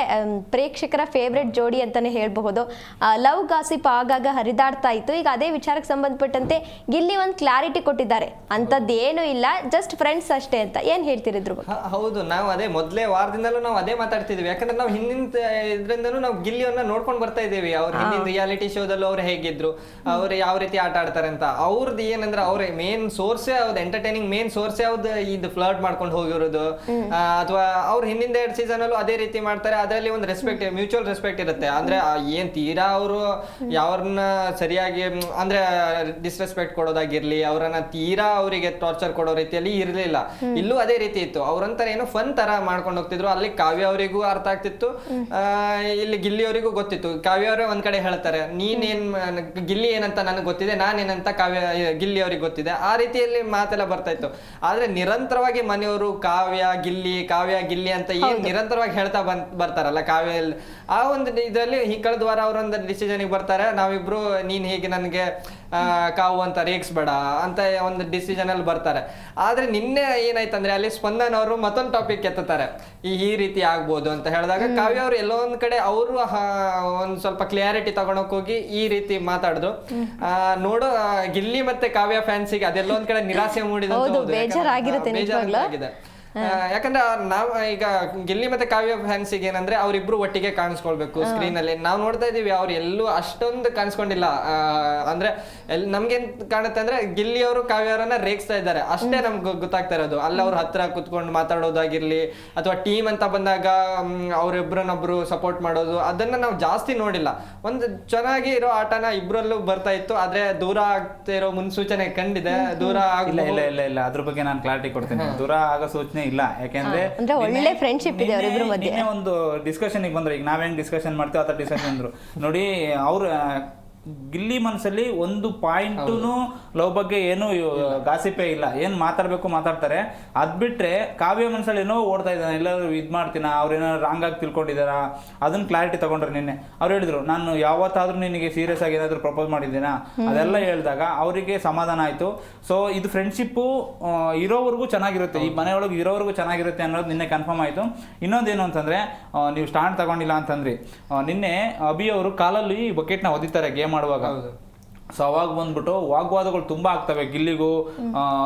ಪ್ರೇಕ್ಷಕರ ಫೇವ್ರೆಟ್ ಜೋಡಿ ಅಂತಲೇ ಹೇಳಬಹುದು. ಲವ್ ಗಾಸಿಪ್ ಆಗಾಗ ಹರಿದಾಡ್ತಾ ಇತ್ತು. ಈಗ ಅದೇ ವಿಚಾರಕ್ಕೆ ಸಂಬಂಧಪಟ್ಟಂತೆ ಗಿಲ್ಲಿ ಒಂದು ಕ್ಲಾರಿಟಿ ಕೊಟ್ಟಿದ್ದಾರೆ. ಅಂಥದ್ದು ಏನೂ ಇಲ್ಲ ಜಸ್ಟ್ ಫ್ರೆಂಡ್ಸ್ ಅಷ್ಟೇ ಅಂತ. ಏನು ಹೇಳ್ತಿರಿದ್ರು ಹೌದು ನಾವು ಅದೇ ಮೊದಲೇ ವಾರದಿಂದಲೂ ನಾವು ಅದೇ ಮಾತಾಡ್ತಿದ್ವಿ. ಯಾಕಂದ್ರೆ ನಾವು ಹಿಂದಿನ ಇದರಿಂದನೂ ನಾವು ಗಿಲ್ಲಿಯನ್ನು ನೋಡ್ಕೊಂಡು ಬರ್ತಾ ಇದ್ದೀವಿ. ಅವ್ರ ಹಿಂದಿನ ರಿಯಾಲಿಟಿ ಶೋದಲ್ಲೂ ಅವ್ರು ಹೇಗಿದ್ರು ಅವ್ರು ಯಾವ ರೀತಿ ಆಟ ಆಡ್ತಾರೆ ಅಂತ. ಅವ್ರದ್ದು ಏನಂದ್ರೆ ಅವ್ರ ಮೇನ್ ಸೋರ್ಸೇ ಅವ್ದು ಎಂಟರ್ಟೈನಿಂಗ್ ಮೇನ್ ಸೋರ್ಸೇ ಅವ್ದು ಇದು ಫ್ಲರ್ಟ್ ಮಾಡ್ಕೊಂಡು ಹೋಗಿರೋದು. ಅಥವಾ ಅವ್ರ ಹಿಂದಿಂದ ಎರಡು ಸೀಸನ್ ಅಲ್ಲೂ ಅದೇ ರೀತಿ ಮಾಡ್ತಾರೆ. ಅದರಲ್ಲಿ ಒಂದು ರೆಸ್ಪೆಕ್ಟ್ ಮ್ಯೂಚುವಲ್ ರೆಸ್ಪೆಕ್ಟ್ ಇರುತ್ತೆ. ಅಂದ್ರೆ ಏನ್ ತೀರಾ ಅವರು ಯಾವ್ರನ್ನ ಸರಿಯಾಗಿ ಅಂದ್ರೆ ಡಿಸ್ರೆಸ್ಪೆಕ್ಟ್ ಕೊಡೋದಾಗಿರ್ಲಿ ಅವರನ್ನ ತೀರಾ ಅವರಿಗೆ ಟಾರ್ಚರ್ ಕೊಡೋ ರೀತಿಯಲ್ಲಿ ಇರಲಿಲ್ಲ. ಇಲ್ಲೂ ಅದೇ ರೀತಿ ಇತ್ತು. ಅವ್ರಂತರ ಏನೋ ಫನ್ ತರ ಮಾಡ್ಕೊಂಡು ಹೋಗ್ತಿದ್ರು. ಅಲ್ಲಿ ಕಾವ್ಯ ಅವರಿಗೂ ಅರ್ಥ ಆಗ್ತಿತ್ತು. ಇಲ್ಲಿ ಗಿಲ್ಲಿ ಅವರಿಗೂ ಗೊತ್ತಿತ್ತು. ಕಾವ್ಯ ಅವರೇ ಒಂದ್ ಕಡೆ ಹೇಳ್ತಾರೆ ನೀನೇನ್ ಗಿಲ್ಲಿ ಏನಂತ ನನಗೆ ಗೊತ್ತಿದೆ ನಾನೇನಂತ ಕಾವ್ಯ ಗಿಲ್ಲಿ ಅವ್ರಿಗೆ ಗೊತ್ತಿದೆ. ಆ ರೀತಿಯಲ್ಲಿ ಮಾತೆಲ್ಲ ಬರ್ತಾ ಇತ್ತು. ಆದ್ರೆ ನಿರಂತರವಾಗಿ ಮನೆಯವರು ಕಾವ್ಯ ಗಿಲ್ಲಿ ಕಾವ್ಯ ಗಿಲ್ಲಿ ಅಂತ ಏನ್ ನಿರಂತರವಾಗಿ ಹೇಳ್ತಾ ಬಂದ್ ಬರ್ತಾರಲ್ಲ ಕಾವ್ಯ ಆ ಒಂದು ಇದರಲ್ಲಿ ಈ ಕಳೆದ ವಾರ ಅವರೊಂದು ಡಿಸಿಷನ್ಗೆ ಬರ್ತಾರೆ. ನಾವಿಬ್ರು ನೀನ್ ಹೇಗೆ ನನಗೆ ಕಾವು ಅಂತ ರೇಗಿಸ್ಬೇಡ ಅಂತ ಒಂದು ಡಿಸಿಷನ್ ಅಲ್ಲಿ ಬರ್ತಾರೆ. ಆದ್ರೆ ನಿನ್ನೆ ಏನಾಯ್ತಂದ್ರೆ ಅಲ್ಲಿ ಸ್ಪಂದನ್ ಅವರು ಮತ್ತೊಂದು ಟಾಪಿಕ್ ಎತ್ತುತ್ತಾರೆ. ಈ ಈ ರೀತಿ ಆಗ್ಬೋದು ಅಂತ ಹೇಳಿದಾಗ ಕಾವ್ಯ ಅವರು ಎಲ್ಲೋ ಒಂದ್ ಕಡೆ ಅವರು ಒಂದ್ ಸ್ವಲ್ಪ ಕ್ಲಿಯಾರಿಟಿ ತಗೊಳಕ್ ಹೋಗಿ ಈ ರೀತಿ ಮಾತಾಡಿದ್ರು. ಆ, ನೋಡೋ ಗಿಲ್ಲಿ ಮತ್ತೆ ಕಾವ್ಯ ಫ್ಯಾನ್ಸಿಗೆ ಅದೆಲ್ಲೋ ಒಂದ್ ಕಡೆ ನಿರಾಸೆ ಮೂಡಿದ. ಬೇಜಾರಾಗಿದೆ. ಆ, ಯಾಕಂದ್ರೆ ನಾವ್ ಈಗ ಗಿಲ್ಲಿ ಮತ್ತೆ ಕಾವ್ಯ ಫ್ಯಾನ್ಸ್ ಏನಂದ್ರೆ ಅವ್ರಿಬ್ರು ಒಟ್ಟಿಗೆ ಕಾಣಿಸ್ಕೊಳ್ಬೇಕು ಸ್ಕ್ರೀನ್ ಅಲ್ಲಿ. ನಾವು ನೋಡ್ತಾ ಇದೀವಿ ಅವ್ರು ಎಲ್ಲೂ ಅಷ್ಟೊಂದು ಕಾಣಿಸ್ಕೊಂಡಿಲ್ಲ. ಆ, ಅಂದ್ರೆ ನಮ್ಗೆ ನಮ್ಗೇನ್ ಕಾಣುತ್ತೆ ಅಂದ್ರೆ ಗಿಲ್ಲಿ ಅವರು ಕಾವ್ಯ ಅವರನ್ನ ರೇಗಿಸ್ತಾ ಇದ್ದಾರೆ. ಅಷ್ಟೇ ನಮ್ಗೆ ಗೊತ್ತಾಗ್ತಾ ಇರೋದು. ಅಲ್ಲಿ ಅವ್ರ ಹತ್ರ ಕುತ್ಕೊಂಡು ಮಾತಾಡೋದಾಗಿರ್ಲಿ ಅಥವಾ ಟೀಮ್ ಅಂತ ಬಂದಾಗ ಅವ್ರಿಬ್ರನ್ನೊಬ್ರು ಸಪೋರ್ಟ್ ಮಾಡೋದು ಅದನ್ನ ನಾವು ಜಾಸ್ತಿ ನೋಡಿಲ್ಲ. ಒಂದು ಚೆನ್ನಾಗಿ ಇರೋ ಆಟನ ಇಬ್ರಲ್ಲೂ ಬರ್ತಾ ಇತ್ತು. ಆದ್ರೆ ದೂರ ಆಗ್ತಾ ಇರೋ ಮುನ್ಸೂಚನೆ ಕಂಡಿದೆ. ದೂರ ಆಗಿಲ್ಲ ಇಲ್ಲ ಇಲ್ಲ ಇಲ್ಲ. ಅದ್ರ ಬಗ್ಗೆ ನಾನು ಕ್ಲಾರಿಟಿ ಕೊಡ್ತೀನಿ. ದೂರ ಆಗೋ ಸೂಚನೆ ಇಲ್ಲ. ಯಾಕೆಂದ್ರೆ ಅಂದ್ರೆ ಒಳ್ಳೆ ಫ್ರೆಂಡ್ಶಿಪ್ ಇದೆ ಅವರಿಬ್ರು ಮಧ್ಯೆ. ಒಂದು ಡಿಸ್ಕಷನ್ ಬಂದ್ರೆ. ಈಗ ನಾವೇನ್ ಡಿಸ್ಕಷನ್ ಮಾಡ್ತೀವಿ ಆ ಡಿಸ್ಕಷನ್ ಅಂದ್ರು ನೋಡಿ ಅವ್ರ ಗಿಲ್ಲಿ ಮನಸ್ಸಲ್ಲಿ ಒಂದು ಪಾಯಿಂಟುನು ಲವ್ ಬಗ್ಗೆ ಏನು ಗಾಸಿಪೇ ಇಲ್ಲ. ಏನ್ ಮಾತಾಡ್ಬೇಕು ಮಾತಾಡ್ತಾರೆ. ಅದ್ ಬಿಟ್ರೆ ಕಾವ್ಯ ಮನಸ್ಸಲ್ಲಿ ಏನೋ ಓಡ್ತಾ ಇದ್ದಾನೆ. ಎಲ್ಲರೂ ಇದ್ ಮಾಡ್ತೀನ? ಅವ್ರೇನೋ ರಾಂಗ್ ಆಗಿ ತಿಳ್ಕೊಂಡಿದಾರ ಅದನ್ನ ಕ್ಲಾರಿಟಿ ತಗೊಂಡ್ರೆ ನಿನ್ನೆ. ಅವ್ರು ಹೇಳಿದ್ರು ನಾನು ಯಾವತ್ತಾದ್ರೂ ನಿನಗೆ ಸೀರಿಯಸ್ ಆಗಿ ಏನಾದ್ರು ಪ್ರಪೋಸ್ ಮಾಡಿದ್ದೀನಾ? ಅದೆಲ್ಲ ಹೇಳಿದಾಗ ಅವರಿಗೆ ಸಮಾಧಾನ ಆಯ್ತು. ಸೊ ಇದು ಫ್ರೆಂಡ್ಶಿಪ್ಪು ಇರೋವರೆಗೂ ಚೆನ್ನಾಗಿರುತ್ತೆ. ಈ ಮನೆಯೊಳಗೆ ಇರೋವರೆಗೂ ಚೆನ್ನಾಗಿರುತ್ತೆ ಅನ್ನೋದು ನಿನ್ನೆ ಕನ್ಫರ್ಮ್ ಆಯ್ತು. ಇನ್ನೊಂದೇನು ಅಂತಂದ್ರೆ ನೀವು ಸ್ಟಾಂಡ್ ತಗೊಂಡಿಲ್ಲ ಅಂತಂದ್ರಿ. ನಿನ್ನೆ ಅಭಿ ಅವರು ಕಾಲಲ್ಲಿ ಬಕೆಟ್ನ ಒದಿತಾರೆ ಗೇಮ್ ಆಡುವಾಗ ಸೊ ಅವಾಗ ಬಂದ್ಬಿಟ್ಟು ವಾಗ್ವಾದಗಳು ತುಂಬಾ ಆಗ್ತವೆ. ಗಿಲ್ಲಿಗೂ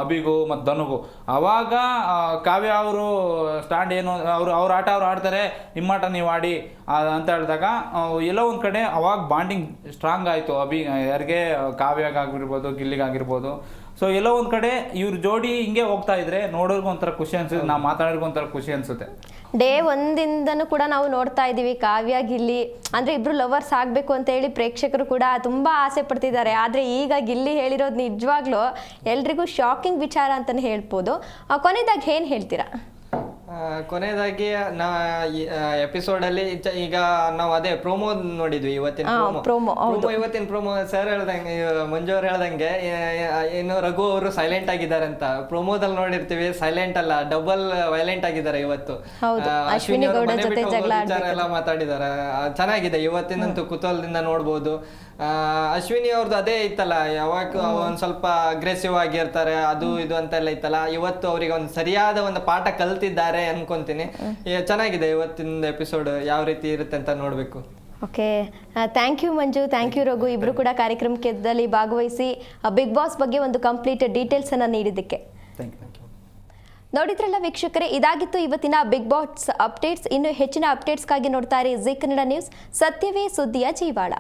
ಅಭಿಗೂ ಮತ್ತು ಧನುಗೂ. ಅವಾಗ ಕಾವ್ಯ ಅವರು ಸ್ಟ್ಯಾಂಡ್ ಏನು ಅವರು ಅವ್ರ ಆಟ ಅವ್ರು ಆಡ್ತಾರೆ. ನಿಮ್ಮ ಆಟ ನೀವು ಆಡಿ ಅಂತ ಹೇಳಿದಾಗ ಎಲ್ಲೋ ಒಂದು ಕಡೆ ಅವಾಗ ಬಾಂಡಿಂಗ್ ಸ್ಟ್ರಾಂಗ್ ಆಯಿತು. ಅಭಿ ಯಾರಿಗೆ ಕಾವ್ಯಗಾಗಿರ್ಬೋದು ಗಿಲ್ಲಿಗಾಗಿರ್ಬೋದು. ಸೊ ಎಲ್ಲೋ ಒಂದು ಕಡೆ ಇವ್ರ ಜೋಡಿ ಹಿಂಗೆ ಹೋಗ್ತಾ ಇದ್ರೆ ನೋಡೋರ್ಗೂ ಒಂಥರ ಖುಷಿ ಅನ್ಸುತ್ತೆ ನಾವು ಮಾತಾಡೋರ್ಗೂ ಒಂಥರ ಖುಷಿ ಅನ್ಸುತ್ತೆ. ಡೇ ಒಂದಿಂದನೂ ಕೂಡ ನಾವು ನೋಡ್ತಾ ಇದ್ದೀವಿ. ಕಾವ್ಯ ಗಿಲ್ಲಿ ಅಂದ್ರೆ ಇಬ್ಬರು ಲವರ್ಸ್ ಆಗಬೇಕು ಅಂತ ಹೇಳಿ ಪ್ರೇಕ್ಷಕರು ಕೂಡ ತುಂಬಾ ಆಸೆ ಪಡ್ತಿದ್ದಾರೆ. ಆದ್ರೆ ಈಗ ಗಿಲ್ಲಿ ಹೇಳಿರೋದು ನಿಜವಾಗ್ಲೂ ಎಲ್ರಿಗೂ ಶಾಕಿಂಗ್ ವಿಚಾರ ಅಂತಲೇ ಹೇಳ್ಬೋದು. ಆ, ಏನು ಹೇಳ್ತೀರಾ? ಕೊನೆಯದಾಗಿ ನಾ ಎಪಿಸೋಡ್ ಅಲ್ಲಿ ಈಗ ನಾವು ಅದೇ ಪ್ರೋಮೋ ನೋಡಿದ್ವಿ ಇವತ್ತಿನ ಪ್ರೋಮೋ ಇವತ್ತಿನ ಪ್ರೋಮೋ ಸರ್ ಹೇಳ್ದಂಗೆ ಮಂಜು ಅವ್ರು ಹೇಳ್ದಂಗೆ ಏನು ರಘು ಅವರು ಸೈಲೆಂಟ್ ಆಗಿದ್ದಾರೆ ಅಂತ. ಪ್ರೋಮೋದಲ್ಲಿ ನೋಡಿರ್ತೀವಿ ಸೈಲೆಂಟ್ ಅಲ್ಲ ಡಬಲ್ ವೈಲೆಂಟ್ ಆಗಿದ್ದಾರೆ ಇವತ್ತು. ಅಶ್ವಿನಿ. ಎಲ್ಲ ಮಾತಾಡಿದ್ದಾರೆ. ಚೆನ್ನಾಗಿದೆ ಇವತ್ತಿನಂತೂ ಕುತೂಹಲದಿಂದ ನೋಡ್ಬೋದು. ಅಶ್ವಿನಿ ಅವ್ರದ್ದು ಅದೇ ಇತ್ತಲ್ಲ ಯಾವಾಗ ಒಂದ್ ಸ್ವಲ್ಪ ಅಗ್ರೆಸಿವ್ ಆಗಿರ್ತಾರೆ ಅದು ಇದು ಅಂತೆಲ್ಲ ಇತ್ತಲ್ಲ. ಇವತ್ತು ಅವರಿಗೆ ಒಂದು ಸರಿಯಾದ ಒಂದು ಪಾಠ ಕಲ್ತಿದ್ದಾರೆ. ಅನ್ಕೊಂತೀನಿ. ಏ, ಚೆನ್ನಾಗಿದೆ ಇವತ್ತಿನ ಎಪಿಸೋಡ್ ಯಾವ ರೀತಿ ಇರುತ್ತೆ ಅಂತ ನೋಡಬೇಕು. Okay. Thank you Manju thank you Raghu. ಇಬ್ಬರು ಕೂಡ ಕಾರ್ಯಕ್ರಮದಲ್ಲಿ ಭಾಗವಹಿಸಿ ಬಿಗ್ ಬಾಸ್ ಬಗ್ಗೆ ಒಂದು ಕಂಪ್ಲೀಟ್ ಡೀಟೇಲ್ಸ್ ಅನ್ನ ನೀಡಿದ್ದಕ್ಕೆ. ನೋಡಿದ್ರಲ್ಲ ವೀಕ್ಷಕರೇ ಇದಾಗಿತ್ತು ಇವತ್ತಿನ ಬಿಗ್ ಬಾಸ್ ಅಪ್ಡೇಟ್ಸ್ ಇನ್ನು ಹೆಚ್ಚಿನ ಅಪ್ಡೇಟ್ಸ್ಗಾಗಿ ನೋಡ್ತಾ ಇರಿ ಜಿ ಕನ್ನಡ ನ್ಯೂಸ್ ಸತ್ಯವೇ ಸುದ್ದಿಯ ಜೀವಾಳ.